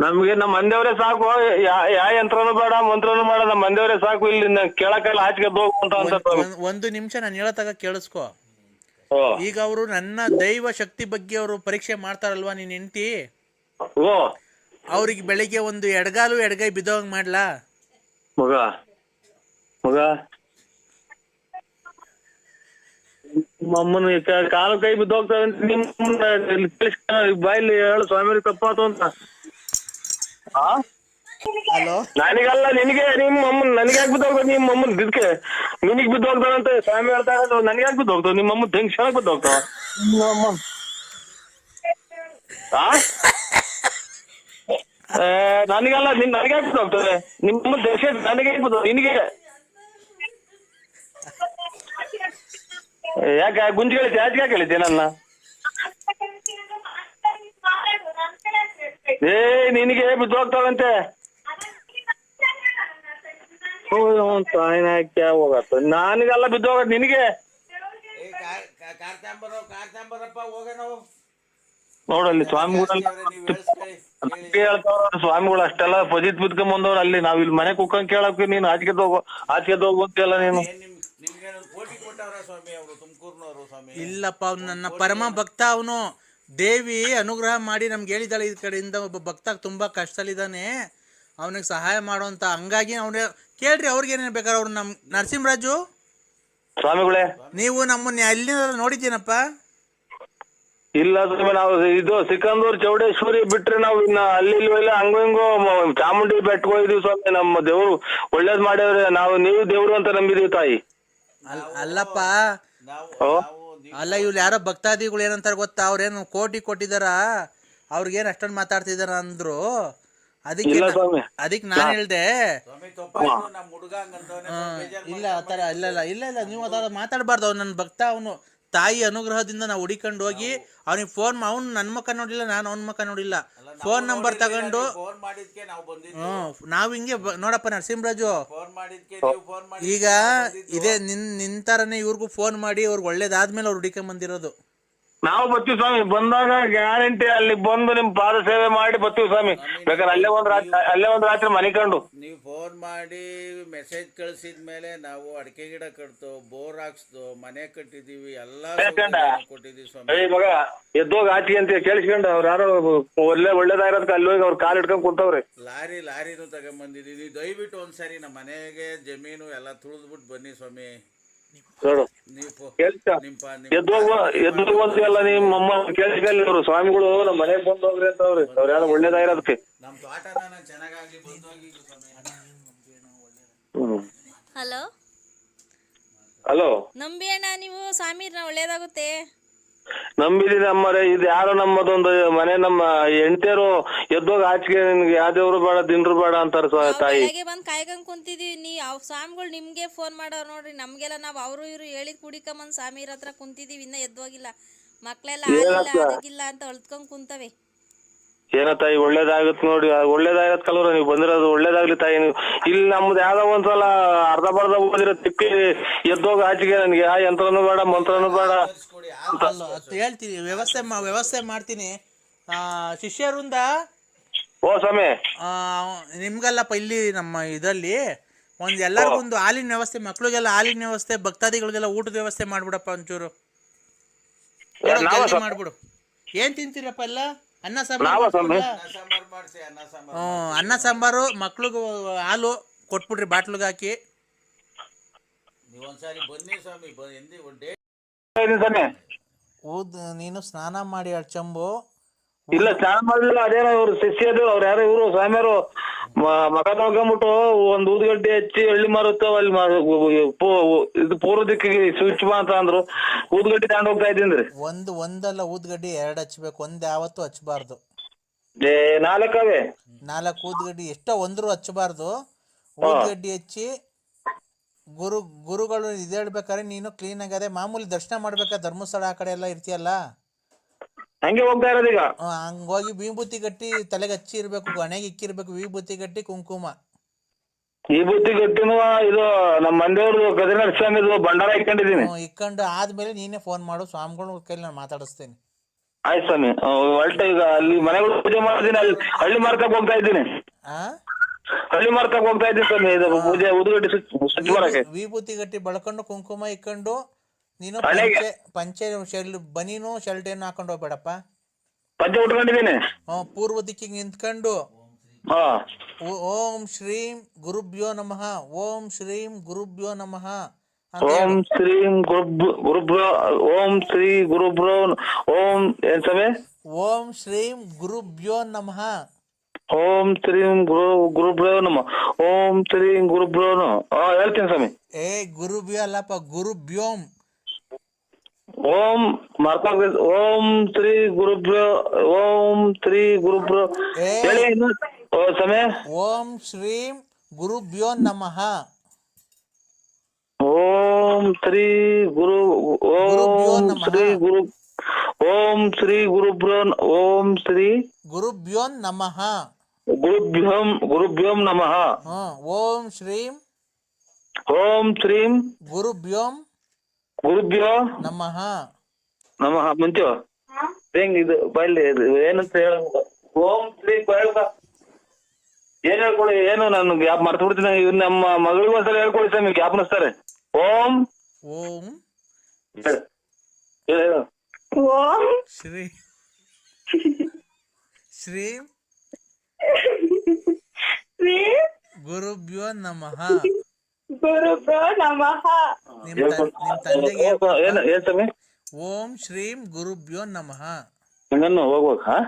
ನಮ್ಗೆ ನಮ್ಮ ಮಂದೇವ್ರೆ ಸಾಕು. ಯಾ- ಯಂತ್ರನೂ ಬೇಡ ಮಂತ್ರನು ಬೇಡ ನಮ್ಮ ಮಂದೇವ್ರೆ ಸಾಕು. ಇಲ್ಲಿ ಕೇಳಕ್ಕೆಲ್ಲ ಆಚೆಗೆ ಒಂದ್- ನಿಮಿಷ ನಾನು ಹೇಳತಾಗ ಕೇಳಿಸ್ಕೊ. ಈಗ ಅವರು ನನ್ನ ದೈವ ಶಕ್ತಿ ಬಗ್ಗೆ ಅವರು ಪರೀಕ್ಷೆ ಮಾಡ್ತಾರಲ್ವಾ ನೀನ್ ಹೆಂಡತಿ? ಓ ಅವ್ರಿಗೆ ಬೆಳಿಗ್ಗೆ ಒಂದು ಎಡಗಾಲು ಎಡಗೈ ಬಿದ್ದೋಂಗ್? ಮಾಡ್ಲಾ? ಮಗ. ಮಗ. ನಮ್ಮನ್ನ ಕಾಲ ಕಾಲು ಕೈ ಬಿದ್ದು ಹೋಗ್ತಾವೆ ಅಂತ ನಿಮ್ಮ ಬಾಯಲ್ಲಿ ಹೇಳು ಸ್ವಾಮಿ ತಪ್ಪಾತು ಅಂತ. ಆ? ಹಲೋ? ನನಗಲ್ಲ ನಿನಗೆ ನಿಮ್ಮ ಅಮ್ಮನ್ ನನಗೆ ಯಾಕೆ ಬಿದ್ದು ಹೋಗ್ತಾವ ನಿಮ್ಮ ಅಮ್ಮನ್ ಇದಕ್ಕೆ ನಿನಗ್ ಬಿದ್ದು ಅಂತ ಸ್ವಾಮಿ ಹೇಳ್ತಾ ಇರೋದು ನನಗೆ ಯಾಕೆ ಬಿದ್ದು ಹೋಗ್ತಾವ? ನಿಮ್ಮ ಅಮ್ಮನ್ ಹೆಂಗ್ ಕ್ಷಣಕ್ ಬಿದ್ದು ಹೋಗ್ತಾವ? ನಿಮ್ಮ ಆ? ನನಗಲ್ಲ ನಿನ್ ನನಗೆ ಯಾಕೆ ಬಿದ್ದು ಹೋಗ್ತದೆ ನಿಮ್ಮ ದೇಶ ನನಗೆ ಯಾಕೆ ಬಿದ್ದು ನಿನಗೆ ಯಾಕೆ ಗುಂಜಿ ಹೇಳಿದ್ದೆ ಯಾಕೆ ಯಾಕೆ ಹೇಳಿದ್ದೆ ನನ್ನ? ಏ ನಿನಗೆ ಬಿದ್ದು ಹೋಗ್ತಾವಂತೆ ಹೋಗತ್ತ? ನನಗೆಲ್ಲ ಬಿದ್ದು ಹೋಗತ್ ನಿನಗೆ ನೋಡಲ್ಲಿ ಸ್ವಾಮಿಗಳು. ಸ್ವಾಮಿಗಳು ಅಷ್ಟೆಲ್ಲ ಪಜಿತ್ ಬಿದ್ಕೊಂಡ್ ಬಂದವ್ರು ಅಲ್ಲಿ ನಾವ್ ಇಲ್ಲಿ ಮನೆ ಕುಕ್ಕಂಗ್ ಕೇಳಕ್ ನೀನ್ ಆಚೆಗೆ ಹೋಗು ಆಚೆಗೆ ಹೋಗು ಅಂತೆಲ್ಲ ನೀನು ಏನ್ ನಿಮ್ ನಿಮ್ಗೆ ಕೋಟಿ ಕೊಟ್ಟವ್ರ ಸ್ವಾಮಿ ಅವರು ತುಮಕೂರ್ನವರು ಸ್ವಾಮಿ. ಇಲ್ಲಪ್ಪ ಅವ್ನು ನನ್ನ ಪರಮ ಭಕ್ತ ಅವನು. ದೇವಿ ಅನುಗ್ರಹ ಮಾಡಿ ನಮ್ಗೆ ಹೇಳಿದಾಳೆ ಈ ಕಡೆಯಿಂದ ಒಬ್ಬ ಭಕ್ತ ತುಂಬಾ ಕಷ್ಟದಲ್ಲಿದ್ದಾನೆ. ಅವನಿಗೆ ಸಹಾಯ ಮಾಡೋ ಅಂತ ಹಂಗಾಗಿ ಅವ್ನ ಕೇಳ್ರಿ ಅವ್ರಿಗೆ ಏನೇನು ಬೇಕಾದ್ರೆ. ಅವ್ರು ನಮ್ಮ ನರಸಿಂಹರಾಜು? ಸ್ವಾಮಿಗಳೇ. ನೀವು ನಮ್ಮನ್ನ ಅಲ್ಲಿ ನೋಡಿದ್ದೀನಪ್ಪ? ಇಲ್ಲ ಸ್ವಾಮಿ ನಾವು ಇದು ಸಿಕಂದೂರ್ ಚೌಡೇಶ್ವರಿ ಬಿಟ್ರೆ ನಾವು ಇನ್ನ ಅಲ್ಲಿ ಇಲ್ಲಿ ಹಂಗ ಹಿಂಗೋ ಚಾಮುಂಡಿ ಬೆಟ್ಟಕ್ಕೆ ಹೋಗಿದೀವಿ ಸ್ವಾಮಿ. ನಮ್ಮ ದೇವ್ರು ಒಳ್ಳೇದ್ ಮಾಡ್ಯಾವ್ರೆ ನಾವು ನೀವು ದೇವ್ರು ಅಂತ ನಂಬಿದೀವಿ ತಾಯಿ. ಅಲ್ಲಪ್ಪ. ನಾವು ಓ. ನಾವು ಅಲ್ಲ ಇವ್ರು ಯಾರೋ ಭಕ್ತಾದಿಗಳು ಏನಂತಾರೆ ಗೊತ್ತಾ? ಅವ್ರೇನು ಕೋಟಿ ಕೊಟ್ಟಿದಾರ? ಅವ್ರಿಗೇನು ಅಷ್ಟೊಂದು ಮಾತಾಡ್ತಿದಾರ ಅಂದ್ರು. ಅದಕ್ಕೆ ಅದಕ್ಕೆ ನಾನು ಹೇಳ್ದೆ. ಸ್ವಾಮಿ ತಪ್ಪಾಯ್ತು ನಮ್ಮ ಹುಡುಗ ಹಂಗಂತವನೆ ಇಲ್ಲ ಆತರ ಇಲ್ಲ ಇಲ್ಲ ಇಲ್ಲ ಇಲ್ಲ ನೀವು ಅದರ ಮಾತಾಡಬಾರ್ದು. ಅವ್ನು ನನ್ನ ಭಕ್ತ ಅವನು ತಾಯಿ ಅನುಗ್ರಹದಿಂದ ನಾವು ಹುಡಿಕೊಂಡು ಹೋಗಿ ಅವ್ನಿಗೆ ಫೋನ್ ಅವ್ನು ನನ್ನ ಮುಖ ನೋಡಿಲ್ಲ ನಾನು ಅವ್ನ ಮುಖ ನೋಡಿಲ್ಲ ಫೋನ್ ನಂಬರ್ ತಗೊಂಡು ಫೋನ್ ಮಾಡಿದ್ಕೆ ನಾವು ಬಂದಿದ್ವಿ ಹ್ಞೂ ನಾವು ಹಿಂಗೆ ಬ- ನೋಡಪ್ಪ ನರಸಿಂಹರಾಜು. ಫೋನ್ ಮಾಡಿದ್ಕೆ ನೀವು ಫೋನ್ ಮಾಡಿ ಈಗ ಇದೇ ನಿನ್ ನಿನ್ ಥರನೇ ಇವ್ರಿಗೂ ಫೋನ್ ಮಾಡಿ ಅವ್ರಿಗೆ ಒಳ್ಳೇದಾದ್ಮೇಲೆ ಅವ್ರು ಹುಡಿಕೊಂಡ್ ಬಂದಿರೋದು ನಾವು ಬರ್ತೀವಿ ಸ್ವಾಮಿ. ಬಂದಾಗ ಗ್ಯಾರಂಟಿ ಅಲ್ಲಿ ಬಂದು ನಿಮ್ ಪಾದ ಸೇವೆ ಮಾಡಿ ಬರ್ತೀವಿ ಸ್ವಾಮಿ. ಬೇಕಾದ್ರೆ ಅಲ್ಲೇ ಒಂದ್ ರಾತ್ರಿ ಅಲ್ಲೇ ಒಂದ್ ರಾತ್ರಿ ಮನಿಕೊಂಡು ನೀವು ಫೋನ್ ಮಾಡಿ ಮೆಸೇಜ್ ಕಳ್ಸಿದ ಮೇಲೆ ನಾವು ಅಡಕೆ ಗಿಡ ಕಟ್ತು ಬೋರ್ ಹಾಕ್ಸ್ದು ಮನೆ ಕಟ್ಟಿದೀವಿ ಎಲ್ಲಾ? ಕೊಟ್ಟಿದೀವಿ ಸ್ವಾಮಿ. ಏ ಮಗ ಎದ್ದೋಗ ಆಚಿ ಅಂತ ಕೇಳಿಸ್ಕೊಂಡು ಅವ್ರ ಯಾರೋ ಒಳ್ಳೆ ಒಳ್ಳೇದಾಗಿರೋದಕ್ಕೆ ಅಲ್ಲಿ ಹೋಗಿ ಅವ್ರು ಕಾಲ್ ಹಿಡ್ಕೊಂಡ್ ಕುಂತವ್ರೆ. ಲಾರಿ ಲಾರಿನೂ ಬಂದಿದೀವಿ ದಯವಿಟ್ಟು ಒಂದ್ಸರಿ ನಮ್ಮ ಮನೆಗೆ ಜಮೀನು ಎಲ್ಲ ತುಳಿದ್ಬಿಟ್ಟು ಬನ್ನಿ ಸ್ವಾಮಿ. ನೋಡು ನಿಮ್ಮ ಅಮ್ಮ ಸ್ವಾಮಿಗಳು ನಮ್ಮ ಮನೆಗೆ ಬಂದು ಹೋಗ್ರಿ ಅಂತ ಅವ್ರಿ. ಅವ್ರ ಯಾರು ಒಳ್ಳೇದಾಗಿರೋದಕ್ಕೆ. ಹಲೋ? ಹಲೋ? ನಂಬಿ ಅಣ್ಣ ನೀವು ಸ್ವಾಮಿ ಒಳ್ಳೇದಾಗುತ್ತೆ. ನಂಬಿದೀನಿ ಅಮ್ಮರೇ ಇದು ಯಾರೋ ನಮ್ಮದೊಂದು ಮನೆ ನಮ್ಮ ಹೆಂಡತಿಯರು ಎದ್ದೋಗ ಆಚೆಗೆ ನಿನ್ಗೆ ಯಾವ ದೇವ್ರು ಬೇಡ ದಿನರು ಬೇಡ ಅಂತಾರ ನಾವ್ ತಾಯಿ. ಬೆಳಗ್ಗೆ ಬಂದ್ ಕಾಯ್ಕೊಂಡ್ ಕುಂತಿದೀವಿ. ನೀ ಅವ್ ಸ್ವಾಮಿಗಳು ನಿಮ್ಗೆ ಫೋನ್ ಮಾಡೋರ್ ನೋಡ್ರಿ. ನಮ್ಗೆಲ್ಲ ನಾವ್ ಅವರು ಇವ್ರು ಹೇಳಿದ್ ಕುಡಿಕಮ್ಮನ್ ಸ್ವಾಮೀರ್ ಹತ್ರ ಕುಂತಿದೀವಿ. ಇನ್ನ ಎದ್ದೋಗಿಲ್ಲ. ಮಕ್ಳೆಲ್ಲ ಆಗಿಲ್ಲ ಅದಕ್ಕಿಲ್ಲ ಅಂತ ಅಳ್ತ್ಕೊಂಡ್ ಕುಂತವೆ. ಏನೋ ತಾಯಿ ಒಳ್ಳೇದಾಗತ್ ನೋಡಿ ಒಳ್ಳೇದಾಗತ್ ಕಲವ್ರ ನೀವು ಬಂದಿರೋದು ಒಳ್ಳೇದಾಗ್ಲಿ ತಾಯಿ ನೀವು. ಇಲ್ಲಿ ನಮ್ದು ಯಾವ್ದೋ ಒಂದ್ಸಲ ಅರ್ಧ ಬರ್ಧ ಓದಿರೋ ತಿಪ್ಪಿ ಎದ್ದೋಗ ಆಚೆಗೆ ನನ್ಗೆ ಆ ಯಂತ್ರನು ಬೇಡ ಮಂತ್ರನು ಬೇಡ. ಹೇಳ್ತೀನಿ ವ್ಯವಸ್ಥೆ ವ್ಯವಸ್ಥೆ ಮಾಡ್ತೀನಿ. ಶಿಷ್ಯರಿಂದ? ಓ ಸ್ವಾಮಿ. ನಿಮ್ಗಲ್ಲಪ್ಪ ಇಲ್ಲಿ ನಮ್ಮ ಇದರಲ್ಲಿ ಒಂದು ಎಲ್ಲರಿಗೊಂದು ಹಾಲಿನ ವ್ಯವಸ್ಥೆ ಮಕ್ಳಿಗೆಲ್ಲ ಹಾಲಿನ ವ್ಯವಸ್ಥೆ ಭಕ್ತಾದಿಗಳಿಗೆಲ್ಲ ಊಟದ ವ್ಯವಸ್ಥೆ ಮಾಡ್ಬಿಡಪ್ಪ ಒಂಚೂರು. ಮಾಡ್ಬಿಡು. ಏನ್ ತಿಂತೀರಪ್ಪ ಎಲ್ಲ? ಅನ್ನ ಸಾಂಬಾರು ಸ್ವಾಮಿ? ಅನ್ನ ಸಾಂಬಾರ್ ಮಾಡ್ಸಿ ಅನ್ನ ಸಾಂಬಾರ್ ಹ್ಞೂ ಅನ್ನ ಸಾಂಬಾರು ಮಕ್ಳಿಗೂ ಹಾಲು ಕೊಟ್ಬಿಡ್ರಿ ಬಾಟ್ಲಿಗೆ ಹಾಕಿ. ನೀವು ಒಂದ್ಸಾರಿ ಬನ್ನಿ ಸ್ವಾಮಿ ಬ ಎಂದಿ ಒಂದು ಡೇಟ್ ಇದೀನಿ ಸ್ವಾಮಿ. ಊದ್ ನೀನು ಸ್ನಾನ ಮಾಡಿ ಅಡ್ಚಂಬು ಇಲ್ಲ ಸ್ನಾನ ಮಾಡ್ಲಿಲ್ಲ ಅದೇನೋ ಇವ್ರು ಶಿಷ್ಯರು ಅವ್ರು ಯಾರೋ ಇವ್ರು ಸ್ವಾಮಿಯರು ಮಕ ತೊಳ್ಕೊಂಬಿಟ್ಟು ಒಂದ್ ಊದ್ಗಡ್ಡೆ ಹಚ್ಚಿ ಹಳ್ಳಿ ಮಾರುತ್ತ ಅಲ್ಲಿ ಇದು ಪೂರ್ವ ದಿಕ್ಕಿಗೆ ಸ್ವಿಚ್ ಮಾ ಅಂತ ಅಂದ್ರು. ಊದ್ಗಡ್ಡೆ ತಗೊಂಡ್ ಹೋಗ್ತಾ ಇದ್ದೀನಿ ಒಂದು ಒಂದಲ್ಲ ಊದ್ಗಡ್ಡಿ ಎರಡ್ ಹಚ್ಬೇಕು ಒಂದ್ ಯಾವತ್ತು ಹಚ್ಬಾರ್ದು. ಏ ನಾಲ್ಕವೇ ನಾಲ್ಕು ಊದ್ಗಡ್ಡಿ ಎಷ್ಟೋ ಒಂದ್ರು ಹಚ್ಚಬಾರ್ದು ಊದ್ಗಡ್ಡಿ ಹಚ್ಚಿ ಗುರು ಗುರುಗಳು ಇದೇಳ್ಬೇಕಾದ್ರೆ ನೀನು ಕ್ಲೀನ್ ಅದೇ ಮಾಮೂಲಿ ದರ್ಶನ ಮಾಡ್ಬೇಕಾ ಧರ್ಮಸ್ಥಳ ಆ ಕಡೆ ಎಲ್ಲ ಇರ್ತೀಯಲ್ಲ? ಹಂಗೆ ಹೋಗ್ತಾ ಇರೋದು ಈಗ. ಹಂಗೋಗಿ ವಿಭೂತಿ ಗಟ್ಟಿ ತಲೆಗೆ ಹಚ್ಚಿ ಇರ್ಬೇಕು ಹಣೆಗೆ ಇಕ್ಕಿರ್ಬೇಕು ವಿಭೂತಿ ಗಟ್ಟಿ ಕುಂಕುಮ. ವಿಭೂತಿ ಕಟ್ಟಿನೂ ಗಟ್ಟಿನೂ ಇದು ನಮ್ಮ ಮಂದಿಯವ್ರದ್ದು ಗದಿನಾಥ ಸ್ವಾಮಿದು ಭಂಡಾರ ಇಕ್ಕೊಂಡಿದೀನಿ ಹ್ಮ್, ಇಕ್ಕೊಂಡು ಆದ್ಮೇಲೆ ನೀನೇ ಫೋನ್ ಮಾಡು ಸ್ವಾಮಿಗಳು ಕೈಲಿ ನಾನು ಮಾತಾಡಿಸ್ತೇನೆ. ಆಯ್ತು ಸ್ವಾಮಿ. ಹೊಲ್ಟೆ ಈಗ ಅಲ್ಲಿ ಮನೆಗಳು ಪೂಜೆ ಮಾಡ್ತೀನಿ ಅಲ್ಲಿ ಹಳ್ಳಿ ಮಾರ್ಕಕ್ ಹೋಗ್ತಾ ಇದ್ದೀನಿ. ಆ? ಹಳ್ಳಿ ಮಾರ್ಕಕ್ ಹೋಗ್ತಾ ಇದ್ದೀನಿ ಸ್ವಾಮಿ ಇದು ಪೂಜೆ ಉದುಗಟ್ಟಿ ವಿಭೂತಿ ಗಟ್ಟಿ ಬಳಕೊಂಡು ಕುಂಕುಮ ಇಕ್ಕೊಂಡು ನೀನು. ಪಂಚೆ ಪಂಚೆ ಶೆಲ್ ಬನೀನು ಶರ್ಟ್ ಏನು ಹಾಕೊಂಡು ಹೋಗ್ಬೇಡಪ್ಪ. ಪಂಚೆ ಉಟ್ಕೊಂಡಿದ್ದೀನಿ. ಹ್ಮ್, ಪೂರ್ವ ದಿಕ್ಕಿಗೆ ನಿಂತ್ಕೊಂಡು. ಹಾ. ಓಂ ಶ್ರೀಂ ಗುರುಭ್ಯೋ ನಮಃ ಓಂ ಶ್ರೀಂ ಗುರುಭ್ಯೋ ನಮಃ ಓಂ ಶ್ರೀಂ ಗುರುಭ್ಯೋ ಓಂ ಶ್ರೀ ಗುರುಭ್ಯೋ ಓಂ ಏನ್ ಓಂ ಶ್ರೀಂ ಗುರುಭ್ಯೋ ನಮಃ. ಓಂ ಶ್ರೀಂ ಗುರು ಗುರುಭ್ಯೋ ನಮ. ಓಂ ಶ್ರೀಂ ಗುರುಭ್ಯೋ ನಮಃ. ಹಾ ಹೇಳ್ತೀನಿ ಸ್ವಾಮಿ. ಏ ಗುರುಭ್ಯೋ ಅಲ್ಲಪ್ಪ ಗುರುಭ್ಯೋಂ. ಓಂ ಮರ್ತೋಗ್ಬೇಕು ಓಂ ಶ್ರೀ ಗುರುಬ್ರೋ ಓಂ ಶ್ರೀ ಗುರುಬ್ರೋ ಏ. ಹೇಳಿ ಇನ್ನು. ಓ ಸ್ವಾಮಿ ಓಂ ಶ್ರೀಂ ಗುರುಭ್ಯೋ ನಮಃ ಓಂ ಶ್ರೀ ಗುರು ಗುರುಭ್ಯೋ ಓಂ ನಮಃ. ಶ್ರೀ ಗುರು ಓಂ ಶ್ರೀ ಗುರುಬ್ರೋ ನ- ಓಂ ಶ್ರೀ ಗುರುಭ್ಯೋ ನಮಃ ಗುರುಭ್ಯೋಂ ಗುರುಭ್ಯೋಂ ನಮಃ ಹ್ಮ್ ಓಂ ಶ್ರೀಂ ಓಂ ಶ್ರೀಂ ಗುರುಭ್ಯೋಂ ಗುರುಭ್ಯೋ ನಮಃ ನಮಃ ಮುಂಚು ಹೆಂಗ್ ಇದು ಬೈಲಿ ಇದು ಏನಂತ ಹೇಳ. ಓಂ ಶ್ರೀ ಬೈಲ್ಗ ಏನ್ ಹೇಳ್ಕೊಡಿ ಏನು ನಾನು ಗ್ಯಾಪ್ ಮರ್ತು ಬಿಡ್ತೀನಿ ಇವ್ ನಮ್ಮ ಮಗಳಿಗೂ ಒಂದ್ಸಲ ಹೇಳ್ಕೊಡಿ ಸ್ವಾಮಿ ಜ್ಞಾಪನಿಸ್ತಾರೆ ಓಂ. ಓಂ. ಹೇಳು. ಹೇಳು, ಹೇಳು. ಓಂ. ಶ್ರೀ. ಶ್ರೀಂ. ಶ್ರೀ. ಗುರುಭ್ಯೋ ನಮಃ. ಗುರುಭ್ಯೋ ನಮಃ. ನಿಮ್ ತನ್- ನಿಮ್ ತಂದೆಗೆ ಏನ್ ಏನ್ ಸ್ವಾಮಿ ಓಂ ಶ್ರೀಂ ಗುರುಭ್ಯೋ ನಮಃ. ಹಂಗನ್ನು ಹೋಗ್ಬೇಕು ಹಾ?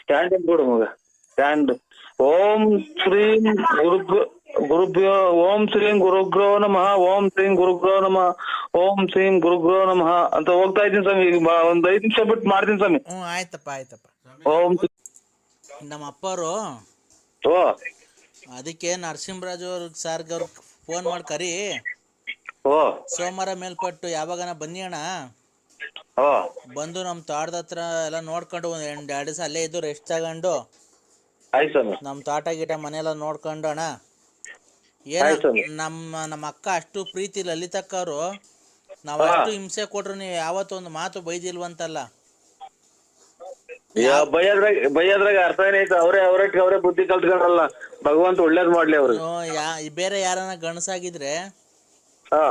ಸ್ಟ್ಯಾಂಡ್ ಅಂತ ಕೊಡು ಮಗ. ಸ್ಟ್ಯಾಂಡ್ ಓಂ ಶ್ರೀಂ ಗುರು ಗುರುಭ್ಯೋ ಓಂ ಶ್ರೀಂ ಗುರುಗ್ರೋ ನಮಃ ಓಂ ಶ್ರೀಂ ಗುರುಗ್ರೋ ನಮಃ ಓಂ ಶ್ರೀಂ ಗುರುಗ್ರೋ ನಮಃ ಅಂತ ಹೋಗ್ತಾ ಇದ್ದೀನಿ ಸ್ವಾಮಿ. ಈಗ ಬಾ- ಒಂದ್ ಐದ್ ನಿಮಿಷ ಬಿಟ್ಟು ಮಾಡ್ತೀನಿ ಸ್ವಾಮಿ. ಹ್ಞೂ ಆಯ್ತಪ್ಪ ಆಯ್ತಪ್ಪ. ಓಂ ಶ್ರೀ- ನಮ್ಮ ಅಪ್ಪರು ಓ. ಅದಕ್ಕೆ ನರಸಿಂಹರಾಜು ಅವ್ರ ಸಾರ್ಗೆ ಅವ್ರಿಗೆ ಫೋನ್ ಮಾಡಿ ಕರಿ. ಓ. ಸೋಮವಾರ ಮೇಲ್ಪಟ್ಟು ಯಾವಾಗನ ಬನ್ನಿ ಅಣ್ಣ. ಓ. ಬಂದು ನಮ್ ತೋಟದ ಹತ್ರ ಎಲ್ಲ ನೋಡ್ಕೊಂಡು ಒಂದ್ ಎರಡು ದಿವಸ ಅಲ್ಲೇ ಇದ್ದು ರೆಸ್ಟ್ ತಗೊಂಡು ನಮ್ ಸ್ವಾಮಿ. ತೋಟ ಗೀಟ ಮನೆಯೆಲ್ಲ ನೋಡ್ಕೊಂಡು ಅಣ್ಣ. ಏನ ಆಯ್ತು ಸ್ವಾಮಿ. ನಮ್ಮ ನಮ್ಮ ಅಕ್ಕ ಅಷ್ಟು ಪ್ರೀತಿ ಲಲಿತಕ್ಕ ಅವರು. ನಾವು ಅಷ್ಟು ಹಿಂಸೆ ಕೊಟ್ರು ನೀವು ಯಾವತ್ತೊಂದು ಮಾತು ಬೈದಿಲ್ವಂತಲ್ಲ. ಬೈಯದ್ರಾಗ ಬೈಯದ್ರಾಗ ಅರ್ಥ ಏನೈತೆ ಅವರೇ ಅವ್ರಕ್ಕೆ ಅವರೇ ಬುದ್ಧಿ ಕಲ್ತ್ಕೊಂಡ್ರಲ್ಲ. ಭಗವಂತ ಒಳ್ಳೇದ್ ಮಾಡ್ಲಿ ಅವ್ರಿಗೆ ಯಾ ಬೇರೆ ಯಾರನ್ನ ಗಣಸಾಗಿದ್ರೆ ಹಾ.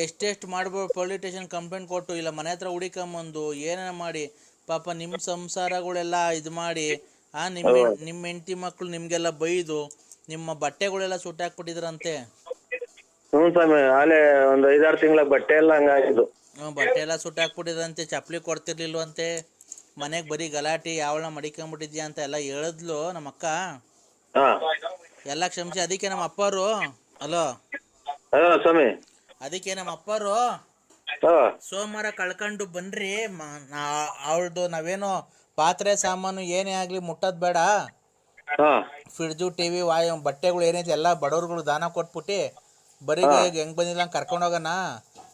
ಎಷ್ಟೆಷ್ಟು ಮಾಡ್ಬೋದು ಪೊಲೀಸ್ ಸ್ಟೇಷನ್ ಕಂಪ್ಲೇಂಟ್ ಕೊಟ್ಟು ಇಲ್ಲ ಮನೆ ಹತ್ರ ಹುಡಿಕೊಂಬಂದು ಏನೇನ ಮಾಡಿ ಪಾಪ ನಿಮ್ ಸಂಸಾರಗಳೆಲ್ಲ ಇದು ಮಾಡಿ ಆ ನಿಮ್ಮ ನಿಮ್ ನಿಮ್ಮ ಹೆಂಡತಿ ಮಕ್ಕಳು ನಿಮ್ಗೆಲ್ಲ ಬೈದು ನಿಮ್ಮ ಬಟ್ಟೆಗಳೆಲ್ಲ ಸುಟ್ಟಾಕ್ಬಿಟ್ಟಿದ್ರಂತೆ ಹ್ಞೂ ಸ್ವಾಮಿ ಆಲೆ ಒಂದ್ ಐದಾರು ತಿಂಗಳ ಬಟ್ಟೆ ಎಲ್ಲ ಹಂಗಾಗಿದ್ದು ಹ್ಮ್, ಬಟ್ಟೆ ಎಲ್ಲ ಸುಟ್ಟಾಕ್ಬಿಟ್ಟಿದ್ರಂತೆ ಚಪ್ಪಲಿ ಕೊಡ್ತಿರ್ಲಿಲ್ವಂತೆ? ಮನೆಗೆ ಬರೀ ಗಲಾಟೆ ಯಾವಳ ಮಡಿಕೊಂಡ್ಬಿಟ್ಟಿದ್ಯಾ ಅಂತ ಎಲ್ಲ ಹೇಳಿದ್ಲು ನಮ್ಮ ಅಕ್ಕ ಎಲ್ಲಾ ಕ್ಷಮಿಸಿ ಅದಕ್ಕೆ ನಮ್ಮ ಅಪ್ಪರು. ಅಲೋ. ಹಾ ಸ್ವಾಮಿ. ಅದಕ್ಕೆ ನಮ್ಮ ಅಪ್ಪರು ಸೋಮವಾರ ಕಳ್ಕೊಂಡು ಬನ್ರಿ. ಅವಳದು ನಾವೇನೋ ಪಾತ್ರೆ ಸಾಮಾನು ಏನೇ ಆಗ್ಲಿ ಮುಟ್ಟದ್ ಬೇಡ. ಫ್ರಿಡ್ಜು ಟಿವಿ ವಾಯು ಬಟ್ಟೆಗಳು ಏನೈತೆ ಎಲ್ಲ ಬಡವ್ರುಗಳು ದಾನ ಕೊಟ್ಬಿಟ್ಟು ಬರೀ ಈಗ ಹೆಂಗ್ ಬಂದಿಲ್ಲ ಕರ್ಕೊಂಡ್ ಕರ್ಕೊಂಡು ಹೋಗೋಣ.